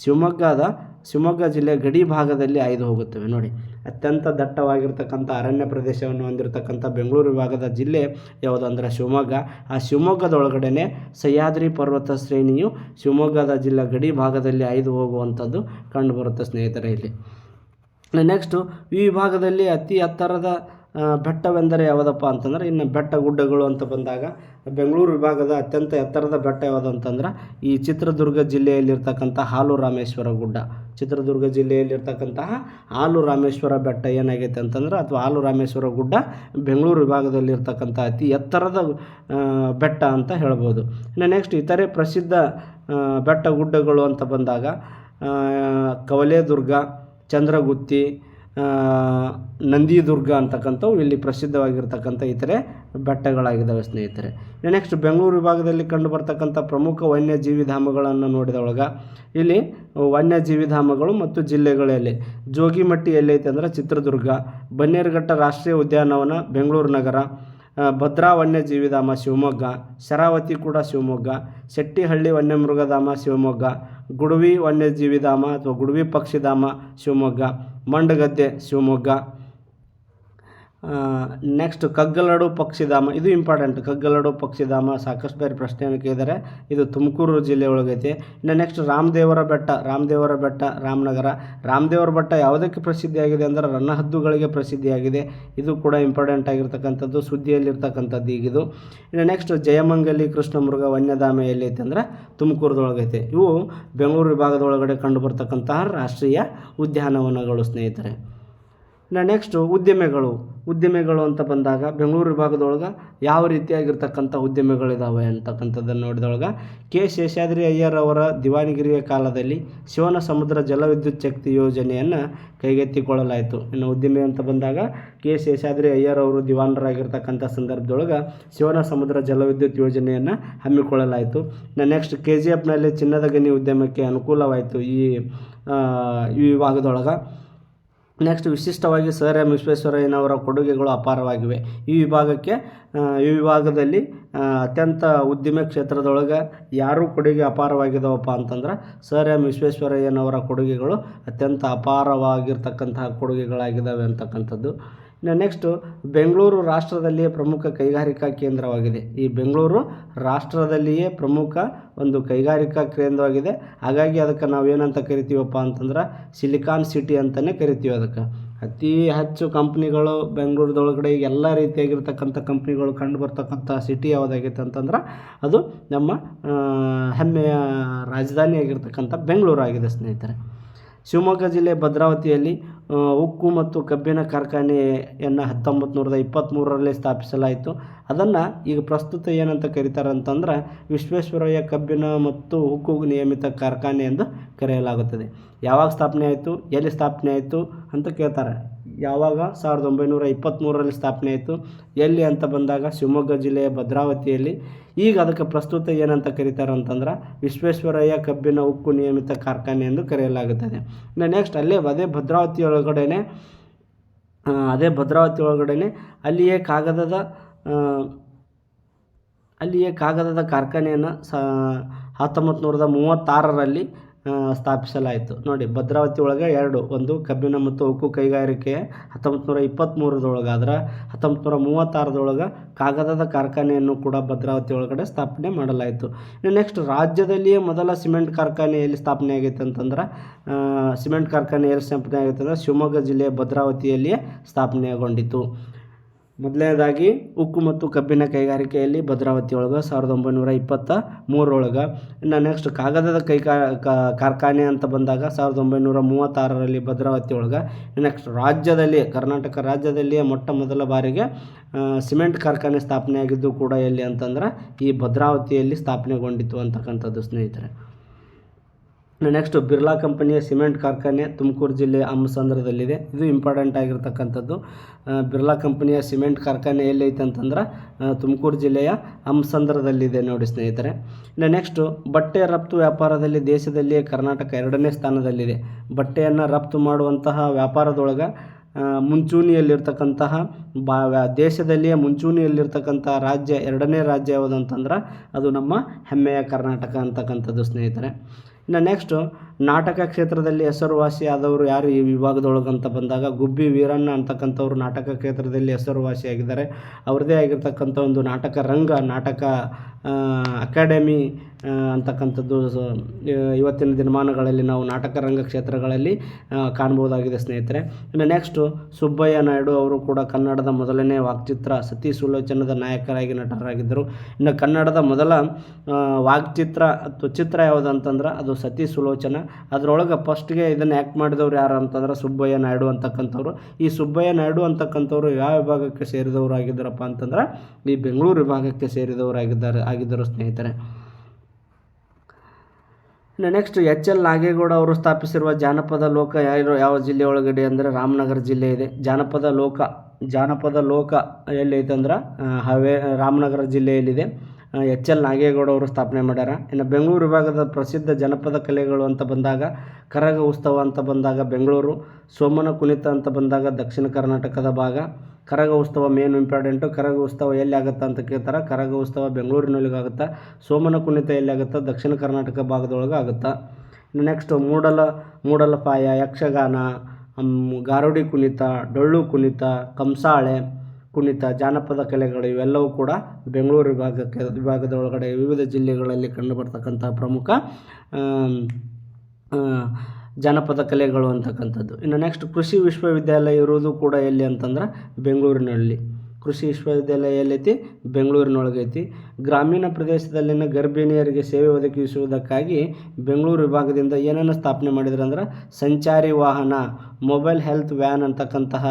ಶಿವಮೊಗ್ಗದ, ಶಿವಮೊಗ್ಗ ಜಿಲ್ಲೆಯ ಗಡಿ ಭಾಗದಲ್ಲಿ ಆಯ್ದು ಹೋಗುತ್ತವೆ. ನೋಡಿ, ಅತ್ಯಂತ ದಟ್ಟವಾಗಿರ್ತಕ್ಕಂಥ ಅರಣ್ಯ ಪ್ರದೇಶವನ್ನು ಹೊಂದಿರತಕ್ಕಂಥ ಬೆಂಗಳೂರು ವಿಭಾಗದ ಜಿಲ್ಲೆ ಯಾವುದು ಅಂದರೆ ಶಿವಮೊಗ್ಗ. ಆ ಶಿವಮೊಗ್ಗದೊಳಗಡೆ ಸಹ್ಯಾದ್ರಿ ಪರ್ವತ ಶ್ರೇಣಿಯು ಶಿವಮೊಗ್ಗದ ಜಿಲ್ಲೆ ಗಡಿ ಭಾಗದಲ್ಲಿ ಆಯ್ದು ಹೋಗುವಂಥದ್ದು ಕಂಡುಬರುತ್ತೆ ಸ್ನೇಹಿತರೆ ಇಲ್ಲಿ. ನೆಕ್ಸ್ಟು, ಈ ವಿಭಾಗದಲ್ಲಿ ಅತಿ ಎತ್ತರದ ಬೆಟ್ಟವೆಂದರೆ ಯಾವುದಪ್ಪ ಅಂತಂದ್ರೆ, ಇನ್ನು ಬೆಟ್ಟ ಗುಡ್ಡಗಳು ಅಂತ ಬಂದಾಗ ಬೆಂಗಳೂರು ವಿಭಾಗದ ಅತ್ಯಂತ ಎತ್ತರದ ಬೆಟ್ಟ ಯಾವುದು ಅಂತಂದ್ರೆ, ಈ ಚಿತ್ರದುರ್ಗ ಜಿಲ್ಲೆಯಲ್ಲಿರ್ತಕ್ಕಂಥ ಹಾಲು ರಾಮೇಶ್ವರ ಗುಡ್ಡ. ಚಿತ್ರದುರ್ಗ ಜಿಲ್ಲೆಯಲ್ಲಿರ್ತಕ್ಕಂತಹ ಹಾಲು ರಾಮೇಶ್ವರ ಬೆಟ್ಟ ಏನಾಗೈತೆ ಅಂತಂದ್ರೆ, ಅಥವಾ ಹಾಲು ರಾಮೇಶ್ವರ ಗುಡ್ಡ ಬೆಂಗಳೂರು ವಿಭಾಗದಲ್ಲಿರ್ತಕ್ಕಂಥ ಅತಿ ಎತ್ತರದ ಬೆಟ್ಟ ಅಂತ ಹೇಳ್ಬೋದು. ಇನ್ನು ನೆಕ್ಸ್ಟ್ ಇತರೆ ಪ್ರಸಿದ್ಧ ಬೆಟ್ಟ ಗುಡ್ಡಗಳು ಅಂತ ಬಂದಾಗ ಕವಲೇದುರ್ಗ, ಚಂದ್ರಗುತ್ತಿ ನಂದಿದುರ್ಗ ಅಂತಕ್ಕಂಥವು ಇಲ್ಲಿ ಪ್ರಸಿದ್ಧವಾಗಿರ್ತಕ್ಕಂಥ ಇತರೆ ಬೆಟ್ಟಗಳಾಗಿದ್ದಾವೆ ಸ್ನೇಹಿತರೆ. ನೆಕ್ಸ್ಟ್ ಬೆಂಗಳೂರು ವಿಭಾಗದಲ್ಲಿ ಕಂಡು ಬರ್ತಕ್ಕಂಥ ಪ್ರಮುಖ ವನ್ಯಜೀವಿಧಾಮಗಳನ್ನು ನೋಡಿದೊಳಗ ಇಲ್ಲಿ ವನ್ಯಜೀವಿ ಧಾಮಗಳು ಮತ್ತು ಜಿಲ್ಲೆಗಳಲ್ಲಿ ಜೋಗಿಮಟ್ಟಿ ಎಲ್ಲೈತೆ ಅಂದರೆ ಚಿತ್ರದುರ್ಗ, ಬನ್ನೇರುಘಟ್ಟ ರಾಷ್ಟ್ರೀಯ ಉದ್ಯಾನವನ ಬೆಂಗಳೂರು ನಗರ ಭದ್ರಾ ವನ್ಯಜೀವಿಧಾಮ ಶಿವಮೊಗ್ಗ, ಶರಾವತಿ ಕೂಡ ಶಿವಮೊಗ್ಗ, ಶೆಟ್ಟಿಹಳ್ಳಿ ವನ್ಯಮೃಗಧಾಮ ಶಿವಮೊಗ್ಗ, ಗುಡುವಿ ವನ್ಯಜೀವಿಧಾಮ ಅಥವಾ ಗುಡುವಿ ಪಕ್ಷಿಧಾಮ ಶಿವಮೊಗ್ಗ ಮಂಡಗದ್ದೆ ಶಿವಮೊಗ್ಗ. ನೆಕ್ಸ್ಟ್ ಕಗ್ಗಲಡು ಪಕ್ಷಿಧಾಮ. ಇದು ಇಂಪಾರ್ಟೆಂಟ್ ಕಗ್ಗಲಡು ಪಕ್ಷಿಧಾಮ ಸಾಕಷ್ಟು ಬೇರೆ ಪ್ರಶ್ನೆಯನ್ನು ಕೇಳಿದ್ದಾರೆ. ಇದು ತುಮಕೂರು ಜಿಲ್ಲೆ ಒಳಗೈತೆ. ಇನ್ನು ನೆಕ್ಸ್ಟ್ ರಾಮದೇವರ ಬೆಟ್ಟ ರಾಮದೇವರ ಬೆಟ್ಟ, ರಾಮನಗರ. ರಾಮದೇವರ ಬೆಟ್ಟ ಯಾವುದಕ್ಕೆ ಪ್ರಸಿದ್ಧಿಯಾಗಿದೆ ಅಂದರೆ ರಣಹದ್ದುಗಳಿಗೆ ಪ್ರಸಿದ್ಧಿಯಾಗಿದೆ. ಇದು ಕೂಡ ಇಂಪಾರ್ಟೆಂಟ್ ಆಗಿರ್ತಕ್ಕಂಥದ್ದು, ಸುದ್ದಿಯಲ್ಲಿರ್ತಕ್ಕಂಥದ್ದು ಈಗಿದು ಇನ್ನು ನೆಕ್ಸ್ಟ್ ಜಯಮಂಗಲಿ ಕೃಷ್ಣಮೃಗ ವನ್ಯಧಾಮ ಎಲ್ಲೈತೆ ಅಂದರೆ ತುಮಕೂರದೊಳಗೈತೆ. ಇವು ಬೆಂಗಳೂರು ವಿಭಾಗದೊಳಗಡೆ ಕಂಡುಬರ್ತಕ್ಕಂತಹ ರಾಷ್ಟ್ರೀಯ ಉದ್ಯಾನವನಗಳು ಸ್ನೇಹಿತರೆ. ನೆಕ್ಸ್ಟು ಉದ್ಯಮಿಗಳು. ಉದ್ಯಮಿಗಳು ಅಂತ ಬಂದಾಗ ಬೆಂಗಳೂರು ವಿಭಾಗದೊಳಗೆ ಯಾವ ರೀತಿಯಾಗಿರ್ತಕ್ಕಂಥ ಉದ್ಯಮಿಗಳಿದ್ದಾವೆ ಅಂತಕ್ಕಂಥದ್ದನ್ನು ನೋಡಿದೊಳಗೆ ಕೆ ಶೇಷಾದ್ರಿ ಅಯ್ಯರ್ ಅವರ ದಿವಾನಗಿರಿಯ ಕಾಲದಲ್ಲಿ ಶಿವನ ಸಮುದ್ರ ಜಲವಿದ್ಯುತ್ ಶಕ್ತಿ ಯೋಜನೆಯನ್ನು ಕೈಗೆತ್ತಿಕೊಳ್ಳಲಾಯಿತು. ಇನ್ನು ಉದ್ಯಮಿ ಅಂತ ಬಂದಾಗ ಕೆ ಶೇಷಾದ್ರಿ ಅಯ್ಯರ್ ಅವರು ದಿವಾನರಾಗಿರ್ತಕ್ಕಂಥ ಸಂದರ್ಭದೊಳಗೆ ಶಿವನ ಸಮುದ್ರ ಜಲವಿದ್ಯುತ್ ಯೋಜನೆಯನ್ನು ಹಮ್ಮಿಕೊಳ್ಳಲಾಯಿತು. ಇನ್ನು ನೆಕ್ಸ್ಟ್ ಕೆ ಜಿ ಎಫ್ನಲ್ಲಿ ಚಿನ್ನದ ಗಣಿ ಉದ್ಯಮಕ್ಕೆ ಅನುಕೂಲವಾಯಿತು ಈ ವಿಭಾಗದೊಳಗೆ. ನೆಕ್ಸ್ಟ್ ವಿಶಿಷ್ಟವಾಗಿ ಸರ್ ಎಂ ವಿಶ್ವೇಶ್ವರಯ್ಯನವರ ಕೊಡುಗೆಗಳು ಅಪಾರವಾಗಿವೆ. ಈ ವಿಭಾಗಕ್ಕೆ ಈ ವಿಭಾಗದಲ್ಲಿ ಅತ್ಯಂತ ಉದ್ದಿಮೆ ಕ್ಷೇತ್ರದೊಳಗೆ ಯಾರು ಕೊಡುಗೆ ಅಪಾರವಾಗಿದ್ದಾವಪ್ಪ ಅಂತಂದ್ರೆ ಸರ್ ಎಂ ವಿಶ್ವೇಶ್ವರಯ್ಯನವರ ಕೊಡುಗೆಗಳು ಅತ್ಯಂತ ಅಪಾರವಾಗಿರ್ತಕ್ಕಂತಹ ಕೊಡುಗೆಗಳಾಗಿದ್ದಾವೆ ಅಂತಕ್ಕಂಥದ್ದು. ನೆಕ್ಸ್ಟು ಬೆಂಗಳೂರು ರಾಷ್ಟ್ರದಲ್ಲಿಯೇ ಪ್ರಮುಖ ಕೈಗಾರಿಕಾ ಕೇಂದ್ರವಾಗಿದೆ. ಈ ಬೆಂಗಳೂರು ರಾಷ್ಟ್ರದಲ್ಲಿಯೇ ಪ್ರಮುಖ ಒಂದು ಕೈಗಾರಿಕಾ ಕೇಂದ್ರವಾಗಿದೆ. ಹಾಗಾಗಿ ಅದಕ್ಕೆ ನಾವೇನಂತ ಕರಿತೀವಪ್ಪ ಅಂತಂದ್ರೆ ಸಿಲಿಕಾನ್ ಸಿಟಿ ಅಂತಲೇ ಕರಿತೀವಿ ಅದಕ್ಕೆ. ಅತಿ ಹೆಚ್ಚು ಕಂಪ್ನಿಗಳು ಬೆಂಗಳೂರದೊಳಗಡೆ ಎಲ್ಲ ರೀತಿಯಾಗಿರ್ತಕ್ಕಂಥ ಕಂಪ್ನಿಗಳು ಕಂಡು ಬರ್ತಕ್ಕಂಥ ಸಿಟಿ ಯಾವುದಾಗೈತೆ ಅಂತಂದ್ರೆ ಅದು ನಮ್ಮ ಹೆಮ್ಮೆಯ ರಾಜಧಾನಿಯಾಗಿರ್ತಕ್ಕಂಥ ಬೆಂಗಳೂರು ಆಗಿದೆ ಸ್ನೇಹಿತರೆ. ಶಿವಮೊಗ್ಗ ಜಿಲ್ಲೆ ಭದ್ರಾವತಿಯಲ್ಲಿ ಉಕ್ಕು ಮತ್ತು ಕಬ್ಬಿನ ಕಾರ್ಖಾನೆಯನ್ನು ಹತ್ತೊಂಬತ್ತು ನೂರದ ಇಪ್ಪತ್ತ್ಮೂರರಲ್ಲಿ ಸ್ಥಾಪಿಸಲಾಯಿತು. ಅದನ್ನು ಈಗ ಪ್ರಸ್ತುತ ಏನಂತ ಕರೀತಾರೆ ಅಂತಂದ್ರೆ ವಿಶ್ವೇಶ್ವರಯ್ಯ ಕಬ್ಬಿನ ಮತ್ತು ಉಕ್ಕು ನಿಯಮಿತ ಕಾರ್ಖಾನೆ ಎಂದು ಕರೆಯಲಾಗುತ್ತದೆ. ಯಾವಾಗ ಸ್ಥಾಪನೆ ಆಯಿತು, ಎಲ್ಲಿ ಸ್ಥಾಪನೆ ಆಯಿತು ಅಂತ ಕೇಳ್ತಾರೆ. ಯಾವಾಗ? ಸಾವಿರದ ಒಂಬೈನೂರ ಇಪ್ಪತ್ತ್ಮೂರರಲ್ಲಿ ಸ್ಥಾಪನೆ ಆಯಿತು. ಎಲ್ಲಿ ಅಂತ ಬಂದಾಗ ಶಿವಮೊಗ್ಗ ಜಿಲ್ಲೆಯ ಭದ್ರಾವತಿಯಲ್ಲಿ. ಈಗ ಅದಕ್ಕೆ ಪ್ರಸ್ತುತ ಏನಂತ ಕರೀತಾರೆ ಅಂತಂದ್ರೆ ವಿಶ್ವೇಶ್ವರಯ್ಯ ಕಬ್ಬಿನ ಉಕ್ಕು ನಿಯಮಿತ ಕಾರ್ಖಾನೆ ಎಂದು ಕರೆಯಲಾಗುತ್ತದೆ. ಇನ್ನು ನೆಕ್ಸ್ಟ್ ಅಲ್ಲೇ ಅದೇ ಭದ್ರಾವತಿ ಒಳಗಡೆನೆ ಅದೇ ಭದ್ರಾವತಿ ಒಳಗಡೆನೆ ಅಲ್ಲಿಯೇ ಕಾಗದದ ಅಲ್ಲಿಯೇ ಕಾಗದದ ಕಾರ್ಖಾನೆಯನ್ನು ಸ ಹತ್ತೊಂಬತ್ತು ನೂರದ ಮೂವತ್ತಾರರಲ್ಲಿ ಸ್ಥಾಪಿಸಲಾಯಿತು. ನೋಡಿ, ಭದ್ರಾವತಿ ಒಳಗೆ ಎರಡು, ಒಂದು ಕಬ್ಬಿನ ಮತ್ತು ಉಕ್ಕು ಕೈಗಾರಿಕೆ ಹತ್ತೊಂಬತ್ತು ನೂರ ಇಪ್ಪತ್ತ್ಮೂರದೊಳಗಾದ್ರೆ ಹತ್ತೊಂಬತ್ತು ನೂರ ಮೂವತ್ತಾರದೊಳಗೆ ಕಾಗದದ ಕಾರ್ಖಾನೆಯನ್ನು ಕೂಡ ಭದ್ರಾವತಿ ಒಳಗಡೆ ಸ್ಥಾಪನೆ ಮಾಡಲಾಯಿತು. ಇನ್ನು ನೆಕ್ಸ್ಟ್ ರಾಜ್ಯದಲ್ಲಿಯೇ ಮೊದಲ ಸಿಮೆಂಟ್ ಕಾರ್ಖಾನೆ ಎಲ್ಲಿ ಸ್ಥಾಪನೆ ಆಗೈತೆ ಅಂತಂದ್ರೆ ಸಿಮೆಂಟ್ ಕಾರ್ಖಾನೆ ಎಲ್ಲಿ ಸ್ಥಾಪನೆ ಆಗೈತೆ ಅಂದರೆ ಶಿವಮೊಗ್ಗ ಜಿಲ್ಲೆಯ ಭದ್ರಾವತಿಯಲ್ಲಿಯೇ ಸ್ಥಾಪನೆಗೊಂಡಿತು ಮೊದಲನೇದಾಗಿ ಉಕ್ಕು ಮತ್ತು ಕಬ್ಬಿನ ಕೈಗಾರಿಕೆಯಲ್ಲಿ ಭದ್ರಾವತಿ ಒಳಗೆ ಸಾವಿರದ ಒಂಬೈನೂರ ಇಪ್ಪತ್ತ ಮೂರರೊಳಗೆ. ಇನ್ನು ನೆಕ್ಸ್ಟ್ ಕಾಗದದ ಕೈಕಾ ಕಾರ್ಖಾನೆ ಅಂತ ಬಂದಾಗ ಸಾವಿರದ ಒಂಬೈನೂರ ಮೂವತ್ತಾರರಲ್ಲಿ ಭದ್ರಾವತಿ ಒಳಗೆ. ನೆಕ್ಸ್ಟ್ ರಾಜ್ಯದಲ್ಲಿ, ಕರ್ನಾಟಕ ರಾಜ್ಯದಲ್ಲಿಯೇ ಮೊಟ್ಟ ಮೊದಲ ಬಾರಿಗೆ ಸಿಮೆಂಟ್ ಕಾರ್ಖಾನೆ ಸ್ಥಾಪನೆಯಾಗಿದ್ದು ಕೂಡ ಎಲ್ಲಿ ಅಂತಂದ್ರೆ ಈ ಭದ್ರಾವತಿಯಲ್ಲಿ ಸ್ಥಾಪನೆಗೊಂಡಿತ್ತು ಅಂತಕ್ಕಂಥದ್ದು ಸ್ನೇಹಿತರೆ. ನೆಕ್ಸ್ಟ್ ಬಿರ್ಲಾ ಕಂಪನಿಯ ಸಿಮೆಂಟ್ ಕಾರ್ಖಾನೆ ತುಮಕೂರು ಜಿಲ್ಲೆಯ ಅಮ್ಮಸಂದ್ರದಲ್ಲಿದೆ ಇದು ಇಂಪಾರ್ಟೆಂಟ್ ಆಗಿರ್ತಕ್ಕಂಥದ್ದು. ಬಿರ್ಲಾ ಕಂಪನಿಯ ಸಿಮೆಂಟ್ ಕಾರ್ಖಾನೆ ಎಲ್ಲೈತೆ ಅಂತಂದ್ರೆ ತುಮಕೂರು ಜಿಲ್ಲೆಯ ಹಂಸಂದ್ರದಲ್ಲಿದೆ ನೋಡಿ ಸ್ನೇಹಿತರೆ. ಇನ್ನು ನೆಕ್ಸ್ಟು ಬಟ್ಟೆ ರಫ್ತು ವ್ಯಾಪಾರದಲ್ಲಿ ದೇಶದಲ್ಲಿಯೇ ಕರ್ನಾಟಕ ಎರಡನೇ ಸ್ಥಾನದಲ್ಲಿದೆ. ಬಟ್ಟೆಯನ್ನು ರಫ್ತು ಮಾಡುವಂತಹ ವ್ಯಾಪಾರದೊಳಗೆ ಮುಂಚೂಣಿಯಲ್ಲಿರ್ತಕ್ಕಂತಹ, ಬಾ ದೇಶದಲ್ಲಿಯೇ ಮುಂಚೂಣಿಯಲ್ಲಿರ್ತಕ್ಕಂಥ ರಾಜ್ಯ ಎರಡನೇ ರಾಜ್ಯ ಯಾವುದಂತಂದ್ರೆ ಅದು ನಮ್ಮ ಹೆಮ್ಮೆಯ ಕರ್ನಾಟಕ ಅಂತಕ್ಕಂಥದ್ದು ಸ್ನೇಹಿತರೆ. ಇನ್ನು ನೆಕ್ಸ್ಟು ನಾಟಕ ಕ್ಷೇತ್ರದಲ್ಲಿ ಹೆಸರುವಾಸಿಯಾದವರು ಯಾರು ಈ ವಿಭಾಗದೊಳಗೆ ಅಂತ ಬಂದಾಗ ಗುಬ್ಬಿ ವೀರಣ್ಣ ಅಂತಕ್ಕಂಥವ್ರು ನಾಟಕ ಕ್ಷೇತ್ರದಲ್ಲಿ ಹೆಸರುವಾಸಿಯಾಗಿದ್ದಾರೆ ಅವ್ರದ್ದೇ ಆಗಿರ್ತಕ್ಕಂಥ ಒಂದು ನಾಟಕ ರಂಗ, ನಾಟಕ ಅಕಾಡೆಮಿ ಅಂತಕ್ಕಂಥದ್ದು ಇವತ್ತಿನ ದಿನಮಾನಗಳಲ್ಲಿ ನಾವು ನಾಟಕ ರಂಗ ಕ್ಷೇತ್ರಗಳಲ್ಲಿ ಕಾಣ್ಬೋದಾಗಿದೆ ಸ್ನೇಹಿತರೆ. ಇನ್ನು ನೆಕ್ಸ್ಟು ಸುಬ್ಬಯ್ಯ ನಾಯ್ಡು ಅವರು ಕೂಡ ಕನ್ನಡದ ಮೊದಲನೇ ವಾಕ್ಚಿತ್ರ ಸತಿ ಸುಲೋಚನದ ನಾಯಕರಾಗಿ ನಟರಾಗಿದ್ದರು. ಇನ್ನು ಕನ್ನಡದ ಮೊದಲ ವಾಕ್ಚಿತ್ರ, ಅಥವಾ ಚಿತ್ರ ಯಾವುದು ಅಂತಂದ್ರೆ ಅದು ಸತಿ ಸುಲೋಚನ ಅದರೊಳಗೆ ಫಸ್ಟ್ಗೆ ಇದನ್ನು ಆ್ಯಕ್ಟ್ ಮಾಡಿದವ್ರು ಯಾರು ಅಂತಂದ್ರೆ ಸುಬ್ಬಯ್ಯ ನಾಯ್ಡು ಅಂತಕ್ಕಂಥವ್ರು. ಈ ಸುಬ್ಬಯ್ಯ ನಾಯ್ಡು ಅಂತಕ್ಕಂಥವ್ರು ಯಾವ ವಿಭಾಗಕ್ಕೆ ಸೇರಿದವರು ಆಗಿದ್ದಾರಪ್ಪ ಅಂತಂದ್ರೆ ಈ ಬೆಂಗಳೂರು ವಿಭಾಗಕ್ಕೆ ಸೇರಿದವರಾಗಿದ್ದಾರೆ ಆಗಿದ್ದರು ಸ್ನೇಹಿತರೆ. ಇನ್ನು ನೆಕ್ಸ್ಟ್ ಎಚ್ ಎಲ್ ನಾಗೇಗೌಡ ಅವರು ಸ್ಥಾಪಿಸಿರುವ ಜಾನಪದ ಲೋಕ ಯಾರು ಯಾವ ಜಿಲ್ಲೆ ಒಳಗಡೆ ಅಂದರೆ ರಾಮನಗರ ಜಿಲ್ಲೆ ಇದೆ. ಜಾನಪದ ಲೋಕ ಜಾನಪದ ಲೋಕ ಎಲ್ಲೈತೆ ಅಂದ್ರೆ ಹವೇ, ರಾಮನಗರ ಜಿಲ್ಲೆಯಲ್ಲಿದೆ. ಎಚ್ ಎಲ್ ನಾಗೇಗೌಡ ಅವರು ಸ್ಥಾಪನೆ ಮಾಡ್ಯಾರ. ಇನ್ನು ಬೆಂಗಳೂರು ವಿಭಾಗದ ಪ್ರಸಿದ್ಧ ಜನಪದ ಕಲೆಗಳು ಅಂತ ಬಂದಾಗ ಕರಗ ಉತ್ಸವ ಅಂತ ಬಂದಾಗ ಬೆಂಗಳೂರು, ಸೋಮನ ಕುಣಿತ ಅಂತ ಬಂದಾಗ ದಕ್ಷಿಣ ಕರ್ನಾಟಕದ ಭಾಗ, ಕರಗ ಉತ್ಸವ ಮೇನ್ ಇಂಪಾರ್ಟೆಂಟು ಕರಗ ಉತ್ಸವ ಎಲ್ಲಿ ಆಗುತ್ತೆ ಅಂತ ಕೇಳ್ತಾರೆ. ಕರಗ ಉತ್ಸವ ಬೆಂಗಳೂರಿನೊಳಗಾಗುತ್ತೆ ಸೋಮನ ಕುಣಿತ ಎಲ್ಲಿ ಆಗುತ್ತೆ, ದಕ್ಷಿಣ ಕರ್ನಾಟಕ ಭಾಗದೊಳಗೆ ಆಗುತ್ತೆ. ಇನ್ನು ನೆಕ್ಸ್ಟ್ ಮೂಡಲ, ಮೂಡಲಪಾಯ, ಯಕ್ಷಗಾನ ಗಾರುಡಿ ಕುಣಿತ, ಡೊಳ್ಳು ಕುಣಿತ, ಕಂಸಾಳೆ ಕುಣಿತ, ಜಾನಪದ ಕಲೆಗಳು ಇವೆಲ್ಲವೂ ಕೂಡ ಬೆಂಗಳೂರು ವಿಭಾಗಕ್ಕೆ, ವಿಭಾಗದೊಳಗಡೆ ವಿವಿಧ ಜಿಲ್ಲೆಗಳಲ್ಲಿ ಕಂಡುಬರ್ತಕ್ಕಂಥ ಪ್ರಮುಖ ಜಾನಪದ ಕಲೆಗಳು ಅಂತಕ್ಕಂಥದ್ದು. ಇನ್ನು ನೆಕ್ಸ್ಟ್ ಕೃಷಿ ವಿಶ್ವವಿದ್ಯಾಲಯ ಇರುವುದು ಕೂಡ ಎಲ್ಲಿ ಅಂತಂದ್ರೆ ಬೆಂಗಳೂರಿನಲ್ಲಿ. ಕೃಷಿ ವಿಶ್ವವಿದ್ಯಾಲಯ ಎಲ್ಲೈತಿ ಬೆಂಗಳೂರಿನೊಳಗೈತಿ ಗ್ರಾಮೀಣ ಪ್ರದೇಶದಲ್ಲಿನ ಗರ್ಭಿಣಿಯರಿಗೆ ಸೇವೆ ಒದಗಿಸುವುದಕ್ಕಾಗಿ ಬೆಂಗಳೂರು ವಿಭಾಗದಿಂದ ಏನನ್ನು ಸ್ಥಾಪನೆ ಮಾಡಿದ್ರು ಅಂದ್ರೆ ಸಂಚಾರಿ ವಾಹನ ಮೊಬೈಲ್ ಹೆಲ್ತ್ ವ್ಯಾನ್ ಅಂತಕ್ಕಂತಹ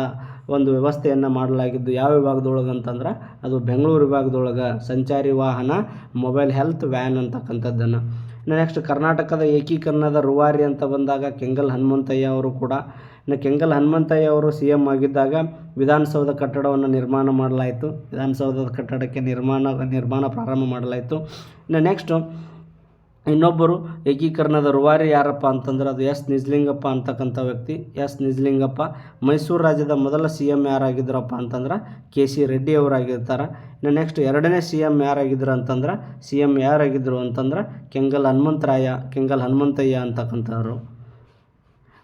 ಒಂದು ವ್ಯವಸ್ಥೆಯನ್ನು ಮಾಡಲಾಗಿದ್ದು ಯಾವ ವಿಭಾಗದೊಳಗೆ ಅಂತಂದ್ರೆ ಅದು ಬೆಂಗಳೂರು ವಿಭಾಗದೊಳಗೆ ಸಂಚಾರಿ ವಾಹನ ಮೊಬೈಲ್ ಹೆಲ್ತ್ ವ್ಯಾನ್ ಅಂತಕ್ಕಂಥದ್ದನ್ನು. ನೆಕ್ಸ್ಟ್ ಕರ್ನಾಟಕದ ಏಕೀಕರಣದ ರೂವಾರಿ ಅಂತ ಬಂದಾಗ ಕೆಂಗಲ್ ಹನುಮಂತಯ್ಯ ಅವರು ಕೂಡ, ಇನ್ನು ಕೆಂಗಲ್ ಹನುಮಂತಯ್ಯ ಅವರು ಸಿ ಎಂ ಆಗಿದ್ದಾಗ ವಿಧಾನಸೌಧ ಕಟ್ಟಡವನ್ನು ನಿರ್ಮಾಣ ಮಾಡಲಾಯಿತು. ವಿಧಾನಸೌಧದ ಕಟ್ಟಡಕ್ಕೆ ನಿರ್ಮಾಣ ನಿರ್ಮಾಣ ಪ್ರಾರಂಭ ಮಾಡಲಾಯಿತು. ಇನ್ನು ನೆಕ್ಸ್ಟು ಇನ್ನೊಬ್ಬರು ಏಕೀಕರಣದ ರೂವಾರಿ ಯಾರಪ್ಪ ಅಂತಂದ್ರೆ ಅದು ಎಸ್ ನಿಜಲಿಂಗಪ್ಪ ಅಂತಕ್ಕಂಥ ವ್ಯಕ್ತಿ. ಎಸ್ ನಿಜಲಿಂಗಪ್ಪ ಮೈಸೂರು ರಾಜ್ಯದ ಮೊದಲ ಸಿ ಎಂ ಯಾರಾಗಿದ್ದರಪ್ಪ ಅಂತಂದ್ರೆ ಕೆ ಸಿ ರೆಡ್ಡಿ ಅವರಾಗಿರ್ತಾರೆ. ಇನ್ನು ನೆಕ್ಸ್ಟ್ ಎರಡನೇ ಸಿ ಎಂ ಯಾರಾಗಿದ್ದರು ಅಂತಂದ್ರೆ ಸಿ ಎಂ ಯಾರಾಗಿದ್ದರು ಅಂತಂದ್ರೆ ಕೆಂಗಲ್ ಹನುಮಂತರಾಯ, ಕೆಂಗಲ್ ಹನುಮಂತಯ್ಯ ಅಂತಕ್ಕಂಥವ್ರು.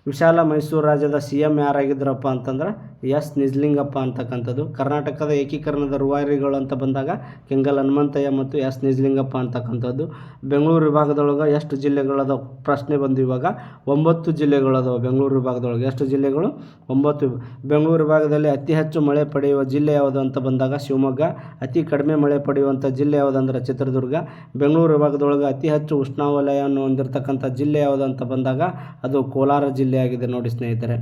ವಿಶಾಲ ಮೈಸೂರು ರಾಜ್ಯದ ಸಿ ಎಂ ಯಾರಾಗಿದ್ದರಪ್ಪ ಅಂತಂದ್ರೆ ಎಸ್ ನಿಜಲಿಂಗಪ್ಪ ಅಂತಕ್ಕಂಥದ್ದು. ಕರ್ನಾಟಕದ ಏಕೀಕರಣದ ರೂವಾರಿಗಳು ಅಂತ ಬಂದಾಗ ಕೆಂಗಲ್ ಹನುಮಂತಯ್ಯ ಮತ್ತು ಎಸ್ ನಿಜಲಿಂಗಪ್ಪ ಅಂತಕ್ಕಂಥದ್ದು. ಬೆಂಗಳೂರು ವಿಭಾಗದೊಳಗೆ ಎಷ್ಟು ಜಿಲ್ಲೆಗಳದ ಪ್ರಶ್ನೆ ಬಂದು ಇವಾಗ. ಒಂಬತ್ತು ಜಿಲ್ಲೆಗಳದಾವೆ ಬೆಂಗಳೂರು ವಿಭಾಗದೊಳಗೆ. ಎಷ್ಟು ಜಿಲ್ಲೆಗಳು? ಒಂಬತ್ತು. ಬೆಂಗಳೂರು ವಿಭಾಗದಲ್ಲಿ ಅತಿ ಹೆಚ್ಚು ಮಳೆ ಪಡೆಯುವ ಜಿಲ್ಲೆ ಯಾವುದು ಅಂತ ಬಂದಾಗ ಶಿವಮೊಗ್ಗ. ಅತಿ ಕಡಿಮೆ ಮಳೆ ಪಡೆಯುವಂಥ ಜಿಲ್ಲೆ ಯಾವುದಂದ್ರೆ ಚಿತ್ರದುರ್ಗ. ಬೆಂಗಳೂರು ವಿಭಾಗದೊಳಗೆ ಅತಿ ಹೆಚ್ಚು ಉಷ್ಣವಲಯವನ್ನು ಹೊಂದಿರತಕ್ಕಂಥ ಜಿಲ್ಲೆ ಯಾವುದು ಅಂತ ಬಂದಾಗ ಅದು ಕೋಲಾರ ಜಿಲ್ಲೆಯಾಗಿದೆ ನೋಡಿ ಸ್ನೇಹಿತರೆ.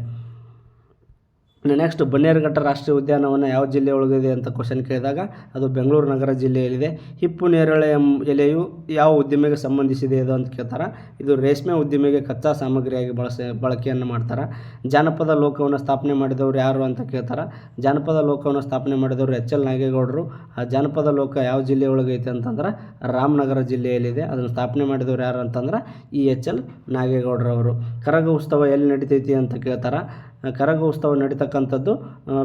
ನೆಕ್ಸ್ಟ್ ಬನ್ನೇರುಘಟ್ಟ ರಾಷ್ಟ್ರೀಯ ಉದ್ಯಾನವನ ಯಾವ ಜಿಲ್ಲೆ ಒಳಗಿದೆ ಅಂತ ಕ್ವಶನ್ ಕೇಳಿದಾಗ ಅದು ಬೆಂಗಳೂರು ನಗರ ಜಿಲ್ಲೆಯಲ್ಲಿದೆ. ಹಿಪ್ಪು ನೇರಳೆ ಎಲೆಯು ಯಾವ ಉದ್ದಿಮೆಗೆ ಸಂಬಂಧಿಸಿದೆ ಇದು ಅಂತ ಕೇಳ್ತಾರೆ? ಇದು ರೇಷ್ಮೆ ಉದ್ದಿಮೆಗೆ ಕಚ್ಚಾ ಸಾಮಗ್ರಿಯಾಗಿ ಬಳಸ, ಬಳಕೆಯನ್ನು ಮಾಡ್ತಾರೆ? ಜಾನಪದ ಲೋಕವನ್ನು ಸ್ಥಾಪನೆ ಮಾಡಿದವರು ಯಾರು ಅಂತ ಕೇಳ್ತಾರೆ? ಜಾನಪದ ಲೋಕವನ್ನು ಸ್ಥಾಪನೆ ಮಾಡಿದವರು ಎಚ್ ಎಲ್ ನಾಗೇಗೌಡರು. ಆ ಜಾನಪದ ಲೋಕ ಯಾವ ಜಿಲ್ಲೆ ಒಳಗೈತೆ ಅಂತಂದ್ರೆ ರಾಮನಗರ ಜಿಲ್ಲೆಯಲ್ಲಿದೆ. ಅದನ್ನು ಸ್ಥಾಪನೆ ಮಾಡಿದವರು ಯಾರು ಅಂತಂದ್ರೆ ಈ ಎಚ್ ಎಲ್ ನಾಗೇಗೌಡರವರು. ಕರಗ ಉತ್ಸವ ಎಲ್ಲಿ ನಡೀತೈತಿ ಅಂತ ಕೇಳ್ತಾರೆ? ಕರಗ ಉತ್ಸವ ನಡೀತಕ್ಕಂಥದ್ದು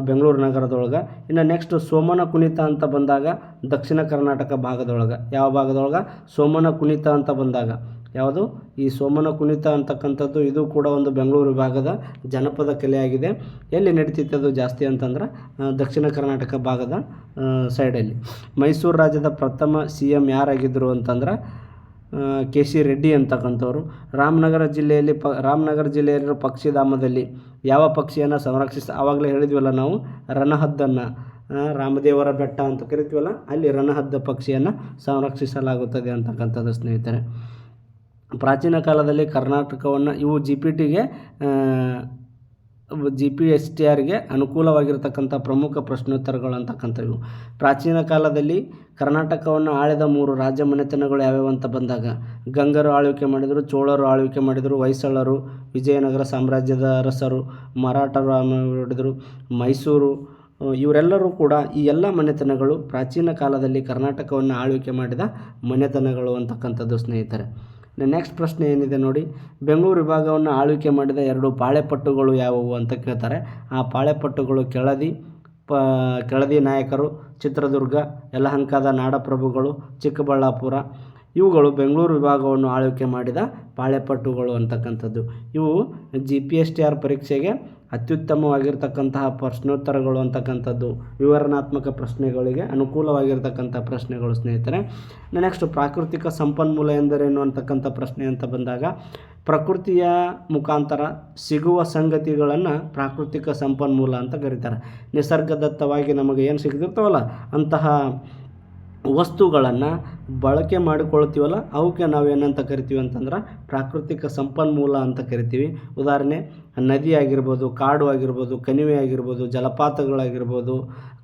ಬೆಂಗಳೂರು ನಗರದೊಳಗೆ. ಇನ್ನು ನೆಕ್ಸ್ಟ್ ಸೋಮನ ಕುಣಿತ ಅಂತ ಬಂದಾಗ ದಕ್ಷಿಣ ಕರ್ನಾಟಕ ಭಾಗದೊಳಗೆ. ಯಾವ ಭಾಗದೊಳಗೆ? ಸೋಮನ ಕುಣಿತ ಅಂತ ಬಂದಾಗ. ಯಾವುದು? ಈ ಸೋಮನ ಕುಣಿತ ಅಂತಕ್ಕಂಥದ್ದು ಇದು ಕೂಡ ಒಂದು ಬೆಂಗಳೂರು ಭಾಗದ ಜನಪದ ಕಲೆಯಾಗಿದೆ. ಎಲ್ಲಿ ನಡೀತೈತೆ ಅದು ಜಾಸ್ತಿ ಅಂತಂದ್ರೆ ದಕ್ಷಿಣ ಕರ್ನಾಟಕ ಭಾಗದ ಸೈಡಲ್ಲಿ ಮೈಸೂರು ರಾಜ್ಯದ ಪ್ರಥಮ ಸಿ ಎಂ ಯಾರಾಗಿದ್ದರು ಅಂತಂದ್ರೆ ಕೆ ಸಿ ರೆಡ್ಡಿ ಅಂತಕ್ಕಂಥವ್ರು. ರಾಮನಗರ ಜಿಲ್ಲೆಯಲ್ಲಿ ಪ, ರಾಮನಗರ ಜಿಲ್ಲೆಯಲ್ಲಿರೋ ಪಕ್ಷಿಧಾಮದಲ್ಲಿ ಯಾವ ಪಕ್ಷಿಯನ್ನು ಸಂರಕ್ಷಿಸ ಆವಾಗಲೇ ಹೇಳಿದ್ವಲ್ಲ ನಾವು, ರಣಹದ್ದನ್ನು ರಾಮದೇವರ ಬೆಟ್ಟ ಅಂತ ಕರಿತೀವಲ್ಲ, ಅಲ್ಲಿ ರಣಹದ್ದ ಪಕ್ಷಿಯನ್ನು ಸಂರಕ್ಷಿಸಲಾಗುತ್ತದೆ ಅಂತಕ್ಕಂಥದ್ದು ಸ್ನೇಹಿತರೆ. ಪ್ರಾಚೀನ ಕಾಲದಲ್ಲಿ ಕರ್ನಾಟಕವನ್ನು ಇವು ಜಿ ಪಿ ಟಿಗೆ ಜಿ ಪಿ ಎಸ್ ಟಿ ಆರ್ಗೆ ಅನುಕೂಲವಾಗಿರತಕ್ಕಂಥ ಪ್ರಮುಖ ಪ್ರಶ್ನೋತ್ತರಗಳು ಅಂತಕ್ಕಂಥವು ಪ್ರಾಚೀನ ಕಾಲದಲ್ಲಿ ಕರ್ನಾಟಕವನ್ನು ಆಳಿದ ಮೂರು ರಾಜ್ಯ ಮನೆತನಗಳು ಯಾವ್ಯಾವು ಅಂತ ಬಂದಾಗ, ಗಂಗರು ಆಳ್ವಿಕೆ ಮಾಡಿದರು, ಚೋಳರು ಆಳ್ವಿಕೆ ಮಾಡಿದರು, ಹೊಯ್ಸಳರು, ವಿಜಯನಗರ ಸಾಮ್ರಾಜ್ಯದ ಅರಸರು, ಮರಾಠರು ಮಾಡಿದರು ಮೈಸೂರು ಇವರೆಲ್ಲರೂ ಕೂಡ ಈ ಎಲ್ಲ ಮನೆತನಗಳು ಪ್ರಾಚೀನ ಕಾಲದಲ್ಲಿ ಕರ್ನಾಟಕವನ್ನು ಆಳ್ವಿಕೆ ಮಾಡಿದ ಮನೆತನಗಳು ಅಂತಕ್ಕಂಥದ್ದು ಸ್ನೇಹಿತರೆ. ನೆಕ್ಸ್ಟ್ ಪ್ರಶ್ನೆ ಏನಿದೆ ನೋಡಿ, ಬೆಂಗಳೂರು ವಿಭಾಗವನ್ನು ಆಳ್ವಿಕೆ ಮಾಡಿದ ಎರಡು ಪಾಳೆಪಟ್ಟುಗಳು ಯಾವುವು ಅಂತ ಕೇಳ್ತಾರೆ. ಆ ಪಾಳೆಪಟ್ಟುಗಳು ಕೆಳದಿ, ಪ ಕೆಳದಿ ನಾಯಕರು ಚಿತ್ರದುರ್ಗ, ಯಲಹಂಕದ ನಾಡಪ್ರಭುಗಳು, ಚಿಕ್ಕಬಳ್ಳಾಪುರ, ಇವುಗಳು ಬೆಂಗಳೂರು ವಿಭಾಗವನ್ನು ಆಳ್ವಿಕೆ ಮಾಡಿದ ಪಾಳೆಪಟ್ಟುಗಳು ಅಂತಕ್ಕಂಥದ್ದು. ಇವು G P S T R ಪರೀಕ್ಷೆಗೆ ಅತ್ಯುತ್ತಮವಾಗಿರ್ತಕ್ಕಂತಹ ಪ್ರಶ್ನೋತ್ತರಗಳು ಅಂತಕ್ಕಂಥದ್ದು, ವಿವರಣಾತ್ಮಕ ಪ್ರಶ್ನೆಗಳಿಗೆ ಅನುಕೂಲವಾಗಿರ್ತಕ್ಕಂಥ ಪ್ರಶ್ನೆಗಳು ಸ್ನೇಹಿತರೆ. ನೆಕ್ಸ್ಟ್ ಪ್ರಾಕೃತಿಕ ಸಂಪನ್ಮೂಲ ಎಂದರೇನು ಅಂತಕ್ಕಂಥ ಪ್ರಶ್ನೆ ಅಂತ ಬಂದಾಗ, ಪ್ರಕೃತಿಯ ಮುಖಾಂತರ ಸಿಗುವ ಸಂಗತಿಗಳನ್ನು ಪ್ರಾಕೃತಿಕ ಸಂಪನ್ಮೂಲ ಅಂತ ಕರೀತಾರೆ. ನಿಸರ್ಗದತ್ತವಾಗಿ ನಮಗೆ ಏನು ಸಿಗ್ತಿರ್ತಾವಲ್ಲ, ಅಂತಹ ವಸ್ತುಗಳನ್ನು ಬಳಕೆ ಮಾಡಿಕೊಳ್ತೀವಲ್ಲ, ಅವಕ್ಕೆ ಏನಂತ ಕರಿತೀವಿ ಅಂತಂದ್ರೆ ಪ್ರಾಕೃತಿಕ ಸಂಪನ್ಮೂಲ ಅಂತ ಕರಿತೀವಿ. ಉದಾಹರಣೆ, ನದಿ ಆಗಿರ್ಬೋದು, ಕಾಡು ಆಗಿರ್ಬೋದು, ಕಣಿವೆ ಆಗಿರ್ಬೋದು, ಜಲಪಾತಗಳಾಗಿರ್ಬೋದು,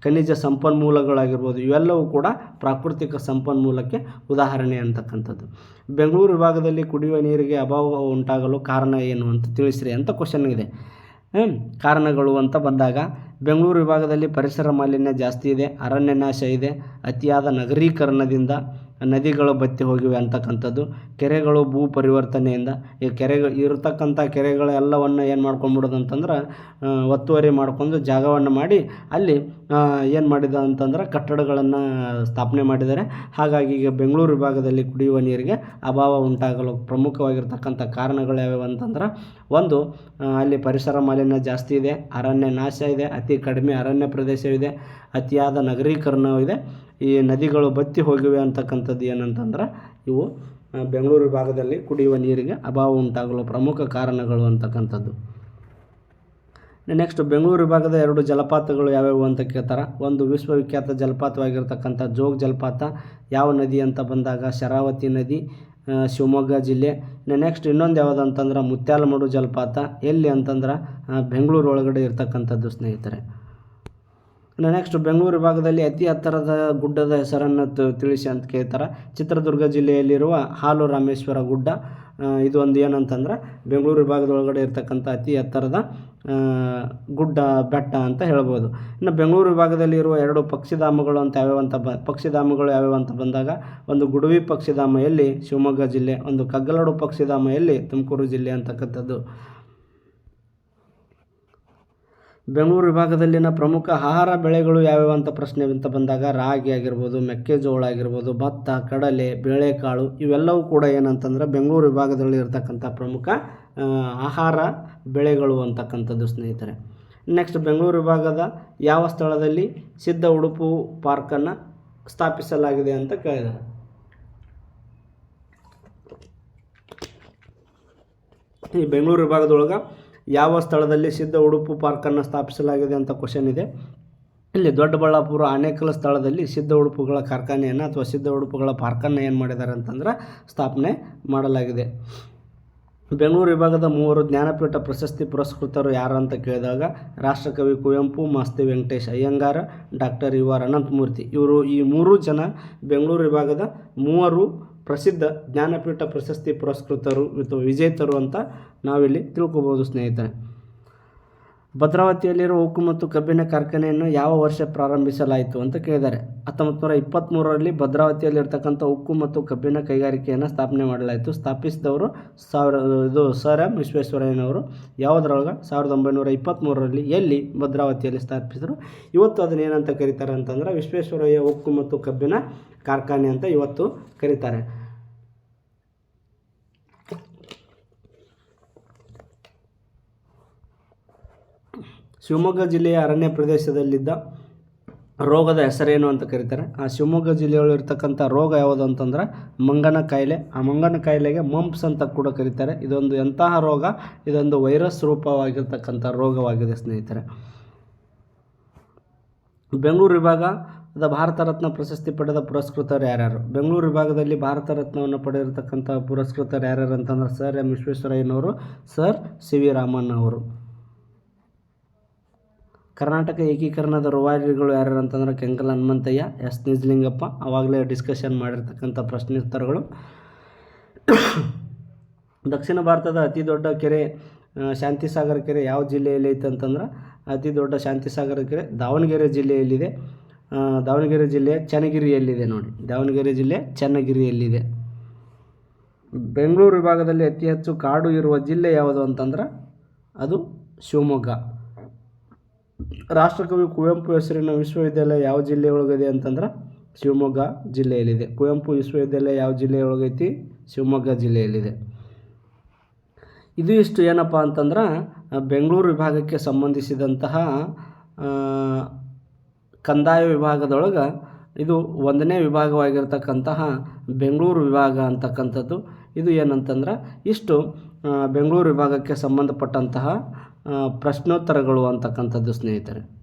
ಖನಿಜ ಸಂಪನ್ಮೂಲಗಳಾಗಿರ್ಬೋದು, ಇವೆಲ್ಲವೂ ಕೂಡ ಪ್ರಾಕೃತಿಕ ಸಂಪನ್ಮೂಲಕ್ಕೆ ಉದಾಹರಣೆ ಅಂತಕ್ಕಂಥದ್ದು. ಬೆಂಗಳೂರು ವಿಭಾಗದಲ್ಲಿ ಕುಡಿಯುವ ನೀರಿಗೆ ಅಭಾವ ಉಂಟಾಗಲು ಕಾರಣ ಏನು ಅಂತ ತಿಳಿಸ್ರಿ ಅಂತ ಕ್ವಶನ್ ಇದೆ. ಕಾರಣಗಳು ಅಂತ ಬಂದಾಗ ಬೆಂಗಳೂರು ವಿಭಾಗದಲ್ಲಿ ಪರಿಸರ ಮಾಲಿನ್ಯ ಜಾಸ್ತಿ ಇದೆ ಅರಣ್ಯ ನಾಶ ಇದೆ ಅತಿಯಾದ ನಗರೀಕರಣದಿಂದ ನದಿಗಳು ಬತ್ತಿ ಹೋಗಿವೆ ಅಂತಕ್ಕಂಥದ್ದು. ಕೆರೆಗಳು ಭೂ ಪರಿವರ್ತನೆಯಿಂದ, ಈ ಕೆರೆಗಳು ಇರತಕ್ಕಂಥ ಕೆರೆಗಳೆಲ್ಲವನ್ನು ಏನು ಮಾಡ್ಕೊಂಡ್ಬಿಡೋದು ಅಂತಂದ್ರೆ ಒತ್ತುವರಿ ಮಾಡ್ಕೊಂಡು ಜಾಗವನ್ನು ಮಾಡಿ, ಅಲ್ಲಿ ಏನು ಮಾಡಿದ ಅಂತಂದ್ರೆ ಕಟ್ಟಡಗಳನ್ನು ಸ್ಥಾಪನೆ ಮಾಡಿದ್ದಾರೆ. ಹಾಗಾಗಿ ಈಗ ಬೆಂಗಳೂರು ವಿಭಾಗದಲ್ಲಿ ಕುಡಿಯುವ ನೀರಿಗೆ ಅಭಾವ ಉಂಟಾಗಲು ಪ್ರಮುಖವಾಗಿರ್ತಕ್ಕಂಥ ಕಾರಣಗಳು ಯಾವ್ಯಾವ ಅಂತಂದ್ರೆ, ಒಂದು ಅಲ್ಲಿ ಪರಿಸರ ಮಾಲಿನ್ಯ ಜಾಸ್ತಿ ಇದೆ, ಅರಣ್ಯ ನಾಶ ಇದೆ, ಅತಿ ಕಡಿಮೆ ಅರಣ್ಯ ಪ್ರದೇಶವಿದೆ, ಅತಿಯಾದ ನಗರೀಕರಣವಿದೆ. ಈ ನದಿಗಳು ಬತ್ತಿ ಹೋಗಿವೆ ಅಂತಕ್ಕಂಥದ್ದು ಏನಂತಂದ್ರೆ ಇವು ಬೆಂಗಳೂರು ವಿಭಾಗದಲ್ಲಿ ಕುಡಿಯುವ ನೀರಿಗೆ ಅಭಾವ ಉಂಟಾಗಲು ಪ್ರಮುಖ ಕಾರಣಗಳು ಅಂತಕ್ಕಂಥದ್ದು. ನೆಕ್ಸ್ಟ್ ಬೆಂಗಳೂರು ವಿಭಾಗದ ಎರಡು ಜಲಪಾತಗಳು ಯಾವ್ಯಾವು ಅಂತ ಕೇಳ್ತಾರೆ? ಒಂದು ವಿಶ್ವವಿಖ್ಯಾತ ಜಲಪಾತವಾಗಿರ್ತಕ್ಕಂಥ ಜೋಗ್ ಜಲಪಾತ, ಯಾವ ನದಿ ಅಂತ ಬಂದಾಗ ಶರಾವತಿ ನದಿ ಶಿವಮೊಗ್ಗ ಜಿಲ್ಲೆ. ನೆಕ್ಸ್ಟ್ ಇನ್ನೊಂದು ಯಾವುದು ಅಂತಂದ್ರೆ ಮುತ್ಯಾಲಮಡು ಜಲಪಾತ. ಎಲ್ಲಿ ಅಂತಂದ್ರೆ ಬೆಂಗಳೂರು ಒಳಗಡೆ ಇರ್ತಕ್ಕಂಥದ್ದು ಸ್ನೇಹಿತರೆ. ನೆಕ್ಸ್ಟ್ ಬೆಂಗಳೂರು ವಿಭಾಗದಲ್ಲಿ ಅತಿ ಎತ್ತರದ ಗುಡ್ಡದ ಹೆಸರನ್ನು ತಿಳಿಸಿ ಅಂತ ಕೇಳ್ತಾರೆ. ಚಿತ್ರದುರ್ಗ ಜಿಲ್ಲೆಯಲ್ಲಿರುವ ಹಾಲು ರಾಮೇಶ್ವರ ಗುಡ್ಡ ಇದು ಒಂದು ಏನಂತಂದ್ರೆ ಬೆಂಗಳೂರು ವಿಭಾಗದೊಳಗಡೆ ಇರ್ತಕ್ಕಂಥ ಅತಿ ಎತ್ತರದ ಗುಡ್ಡ, ಬೆಟ್ಟ ಅಂತ ಹೇಳ್ಬೋದು. ಇನ್ನು ಬೆಂಗಳೂರು ವಿಭಾಗದಲ್ಲಿ ಇರುವ ಎರಡು ಪಕ್ಷಿಧಾಮಗಳು ಅಂತ ಯಾವ್ಯಾವ ಅಂತ ಬ ಪಕ್ಷಿಧಾಮಗಳು ಯಾವ್ಯಾವ ಅಂತ ಬಂದಾಗ ಒಂದು ಗುಡುವಿ ಪಕ್ಷಿಧಾಮ ಎಲ್ಲಿ, ಶಿವಮೊಗ್ಗ ಜಿಲ್ಲೆ, ಒಂದು ಕಗ್ಗಲಡು ಪಕ್ಷಿಧಾಮ ಎಲ್ಲಿ, ತುಮಕೂರು ಜಿಲ್ಲೆ ಅಂತಕ್ಕಂಥದ್ದು. ಬೆಂಗಳೂರು ವಿಭಾಗದಲ್ಲಿನ ಪ್ರಮುಖ ಆಹಾರ ಬೆಳೆಗಳು ಯಾವ್ಯಾವ ಅಂತ ಪ್ರಶ್ನೆ ಅಂತ ಬಂದಾಗ ರಾಗಿ ಆಗಿರ್ಬೋದು, ಮೆಕ್ಕೆಜೋಳ ಆಗಿರ್ಬೋದು, ಭತ್ತ, ಕಡಲೆ, ಬೇಳೆಕಾಳು ಇವೆಲ್ಲವೂ ಕೂಡ ಏನಂತಂದ್ರೆ ಬೆಂಗಳೂರು ವಿಭಾಗದಲ್ಲಿ ಇರತಕ್ಕಂಥ ಪ್ರಮುಖ ಆಹಾರ ಬೆಳೆಗಳು ಅಂತಕ್ಕಂಥದ್ದು ಸ್ನೇಹಿತರೆ. ನೆಕ್ಸ್ಟ್ ಬೆಂಗಳೂರು ವಿಭಾಗದ ಯಾವ ಸ್ಥಳದಲ್ಲಿ ಸಿದ್ಧ ಉಡುಪು ಪಾರ್ಕನ್ನು ಸ್ಥಾಪಿಸಲಾಗಿದೆ ಅಂತ ಕೇಳಿದ್ದಾರೆ ಈ ಬೆಂಗಳೂರು ವಿಭಾಗದೊಳಗೆ ಯಾವ ಸ್ಥಳದಲ್ಲಿ ಸಿದ್ಧ ಉಡುಪು ಪಾರ್ಕನ್ನು ಸ್ಥಾಪಿಸಲಾಗಿದೆ ಅಂತ ಕ್ವಶನ್ ಇದೆ. ಇಲ್ಲಿ ದೊಡ್ಡಬಳ್ಳಾಪುರ ಆನೇಕಲ್ ಸ್ಥಳದಲ್ಲಿ ಸಿದ್ಧ ಉಡುಪುಗಳ ಕಾರ್ಖಾನೆಯನ್ನು ಅಥವಾ ಸಿದ್ಧ ಉಡುಪುಗಳ ಪಾರ್ಕನ್ನು ಏನು ಮಾಡಿದ್ದಾರೆ ಅಂತಂದ್ರೆ ಸ್ಥಾಪನೆ ಮಾಡಲಾಗಿದೆ. ಬೆಂಗಳೂರು ವಿಭಾಗದ ಮೂವರು ಜ್ಞಾನಪೀಠ ಪ್ರಶಸ್ತಿ ಪುರಸ್ಕೃತರು ಯಾರು ಅಂತ ಕೇಳಿದಾಗ ರಾಷ್ಟ್ರಕವಿ Kuvempu, Masti Venkatesh Iyengar, doctor U R Ananthamurthy. ಇವರು ಈ ಮೂರು ಜನ ಬೆಂಗಳೂರು ವಿಭಾಗದ ಮೂವರು ಪ್ರಸಿದ್ಧ ಜ್ಞಾನಪೀಠ ಪ್ರಶಸ್ತಿ ಪುರಸ್ಕೃತರು ಮತ್ತು ವಿಜೇತರು ಅಂತ ನಾವಿಲ್ಲಿ ತಿಳ್ಕೊಬೋದು ಸ್ನೇಹಿತರೆ. ಭದ್ರಾವತಿಯಲ್ಲಿರುವ ಉಕ್ಕು ಮತ್ತು ಕಬ್ಬಿಣ ಕಾರ್ಖಾನೆಯನ್ನು ಯಾವ ವರ್ಷ ಪ್ರಾರಂಭಿಸಲಾಯಿತು ಅಂತ ಕೇಳಿದ್ದಾರೆ. ಹತ್ತೊಂಬತ್ತು ನೂರ ಇಪ್ಪತ್ತ್ಮೂರರಲ್ಲಿ ಭದ್ರಾವತಿಯಲ್ಲಿರ್ತಕ್ಕಂಥ ಉಕ್ಕು ಮತ್ತು ಕಬ್ಬಿಣ ಕೈಗಾರಿಕೆಯನ್ನು ಸ್ಥಾಪನೆ ಮಾಡಲಾಯಿತು. ಸ್ಥಾಪಿಸಿದವರು ಸಾವಿರ, ಇದು ಸರ್ ಎಂ ವಿಶ್ವೇಶ್ವರಯ್ಯನವರು. ಯಾವುದ್ರೊಳಗೆ? ಸಾವಿರದ ಒಂಬೈನೂರ ಇಪ್ಪತ್ತ್ಮೂರರಲ್ಲಿ ಎಲ್ಲಿ ಭದ್ರಾವತಿಯಲ್ಲಿ ಸ್ಥಾಪಿಸಿದರು? ಇವತ್ತು ಅದನ್ನ ಏನಂತ ಕರೀತಾರೆ ಅಂತಂದ್ರೆ ವಿಶ್ವೇಶ್ವರಯ್ಯ ಉಕ್ಕು ಮತ್ತು ಕಬ್ಬಿಣ ಕಾರ್ಖಾನೆ ಅಂತ ಇವತ್ತು ಕರೀತಾರೆ. ಶಿವಮೊಗ್ಗ ಜಿಲ್ಲೆಯ ಅರಣ್ಯ ಪ್ರದೇಶದಲ್ಲಿದ್ದ ರೋಗದ ಹೆಸರೇನು ಅಂತ ಕರೀತಾರೆ. ಆ ಶಿವಮೊಗ್ಗ ಜಿಲ್ಲೆಯಲ್ಲಿರ್ತಕ್ಕಂಥ ರೋಗ ಯಾವುದು ಅಂತಂದ್ರೆ ಮಂಗನ ಕಾಯಿಲೆ. ಆ ಮಂಗನ ಕಾಯಿಲೆಗೆ ಮಂಪ್ಸ್ ಅಂತ ಕೂಡ ಕರೀತಾರೆ. ಇದೊಂದು ಎಂತಹ ರೋಗ? ಇದೊಂದು ವೈರಸ್ ರೂಪವಾಗಿರ್ತಕ್ಕಂಥ ರೋಗವಾಗಿದೆ ಸ್ನೇಹಿತರೆ. ಬೆಂಗಳೂರು ವಿಭಾಗದ ಭಾರತ ರತ್ನ ಪ್ರಶಸ್ತಿ ಪಡೆದ ಪುರಸ್ಕೃತರು ಯಾರ್ಯಾರು? ಬೆಂಗಳೂರು ವಿಭಾಗದಲ್ಲಿ ಭಾರತ ರತ್ನವನ್ನು ಪಡೆದಿರತಕ್ಕಂಥ ಪುರಸ್ಕೃತರು ಯಾರ್ಯಾರು ಅಂತಂದ್ರೆ ಸರ್ ಎಂ ವಿಶ್ವೇಶ್ವರಯ್ಯನವರು, ಸರ್ ಸಿ ವಿ ರಾಮನ್ ಅವರು ಕರ್ನಾಟಕ ಏಕೀಕರಣದ ರುವಾರಿಗಳು ಯಾರ್ಯಾರು ಅಂತಂದ್ರೆ ಕೆಂಕಲ್ ಹನುಮಂತಯ್ಯ, ಎಸ್ ನಿಜಲಿಂಗಪ್ಪ. ಅವಾಗಲೇ ಡಿಸ್ಕಷನ್ ಮಾಡಿರ್ತಕ್ಕಂಥ ಪ್ರಶ್ನೆ ಉತ್ತರಗಳು ದಕ್ಷಿಣ ಭಾರತದ ಅತಿ ದೊಡ್ಡ ಕೆರೆ ಶಾಂತಿ ಶಾಂತಿಸಾಗರ ಕೆರೆ ಯಾವ ಜಿಲ್ಲೆಯಲ್ಲಿ ಐತೆ ಅಂತಂದ್ರೆ, ಅತಿ ದೊಡ್ಡ ಶಾಂತಿಸಾಗರ ಕೆರೆ ದಾವಣಗೆರೆ ಜಿಲ್ಲೆಯಲ್ಲಿದೆ. ದಾವಣಗೆರೆ ಜಿಲ್ಲೆಯ ಚನ್ನಗಿರಿಯಲ್ಲಿದೆ ನೋಡಿ. ದಾವಣಗೆರೆ ಜಿಲ್ಲೆ ಚನ್ನಗಿರಿಯಲ್ಲಿದೆ. ಬೆಂಗಳೂರು ವಿಭಾಗದಲ್ಲಿ ಅತಿ ಹೆಚ್ಚು ಕಾಡು ಇರುವ ಜಿಲ್ಲೆ ಯಾವುದು ಅಂತಂದ್ರೆ, ಅದು ಶಿವಮೊಗ್ಗ. ರಾಷ್ಟ್ರಕವಿ ಕುವೆಂಪು ಹೆಸರಿನ ವಿಶ್ವವಿದ್ಯಾಲಯ ಯಾವ ಜಿಲ್ಲೆಯೊಳಗಿದೆ ಅಂತಂದ್ರೆ ಶಿವಮೊಗ್ಗ ಜಿಲ್ಲೆಯಲ್ಲಿದೆ. ಕುವೆಂಪು ವಿಶ್ವವಿದ್ಯಾಲಯ ಯಾವ ಜಿಲ್ಲೆಯೊಳಗೈತಿ? ಶಿವಮೊಗ್ಗ ಜಿಲ್ಲೆಯಲ್ಲಿದೆ. ಇದು ಇಷ್ಟು ಏನಪ್ಪ ಅಂತಂದ್ರೆ, ಬೆಂಗಳೂರು ವಿಭಾಗಕ್ಕೆ ಸಂಬಂಧಿಸಿದಂತಹ ಕಂದಾಯ ವಿಭಾಗದೊಳಗೆ ಇದು ಒಂದನೇ ವಿಭಾಗವಾಗಿರ್ತಕ್ಕಂತಹ ಬೆಂಗಳೂರು ವಿಭಾಗ ಅಂತಕ್ಕಂಥದ್ದು. ಇದು ಏನಂತಂದ್ರೆ, ಇಷ್ಟು ಬೆಂಗಳೂರು ವಿಭಾಗಕ್ಕೆ ಸಂಬಂಧಪಟ್ಟಂತಹ ಪ್ರಶ್ನೋತ್ತರಗಳು ಅಂತಕ್ಕಂಥದ್ದು ಸ್ನೇಹಿತರೆ.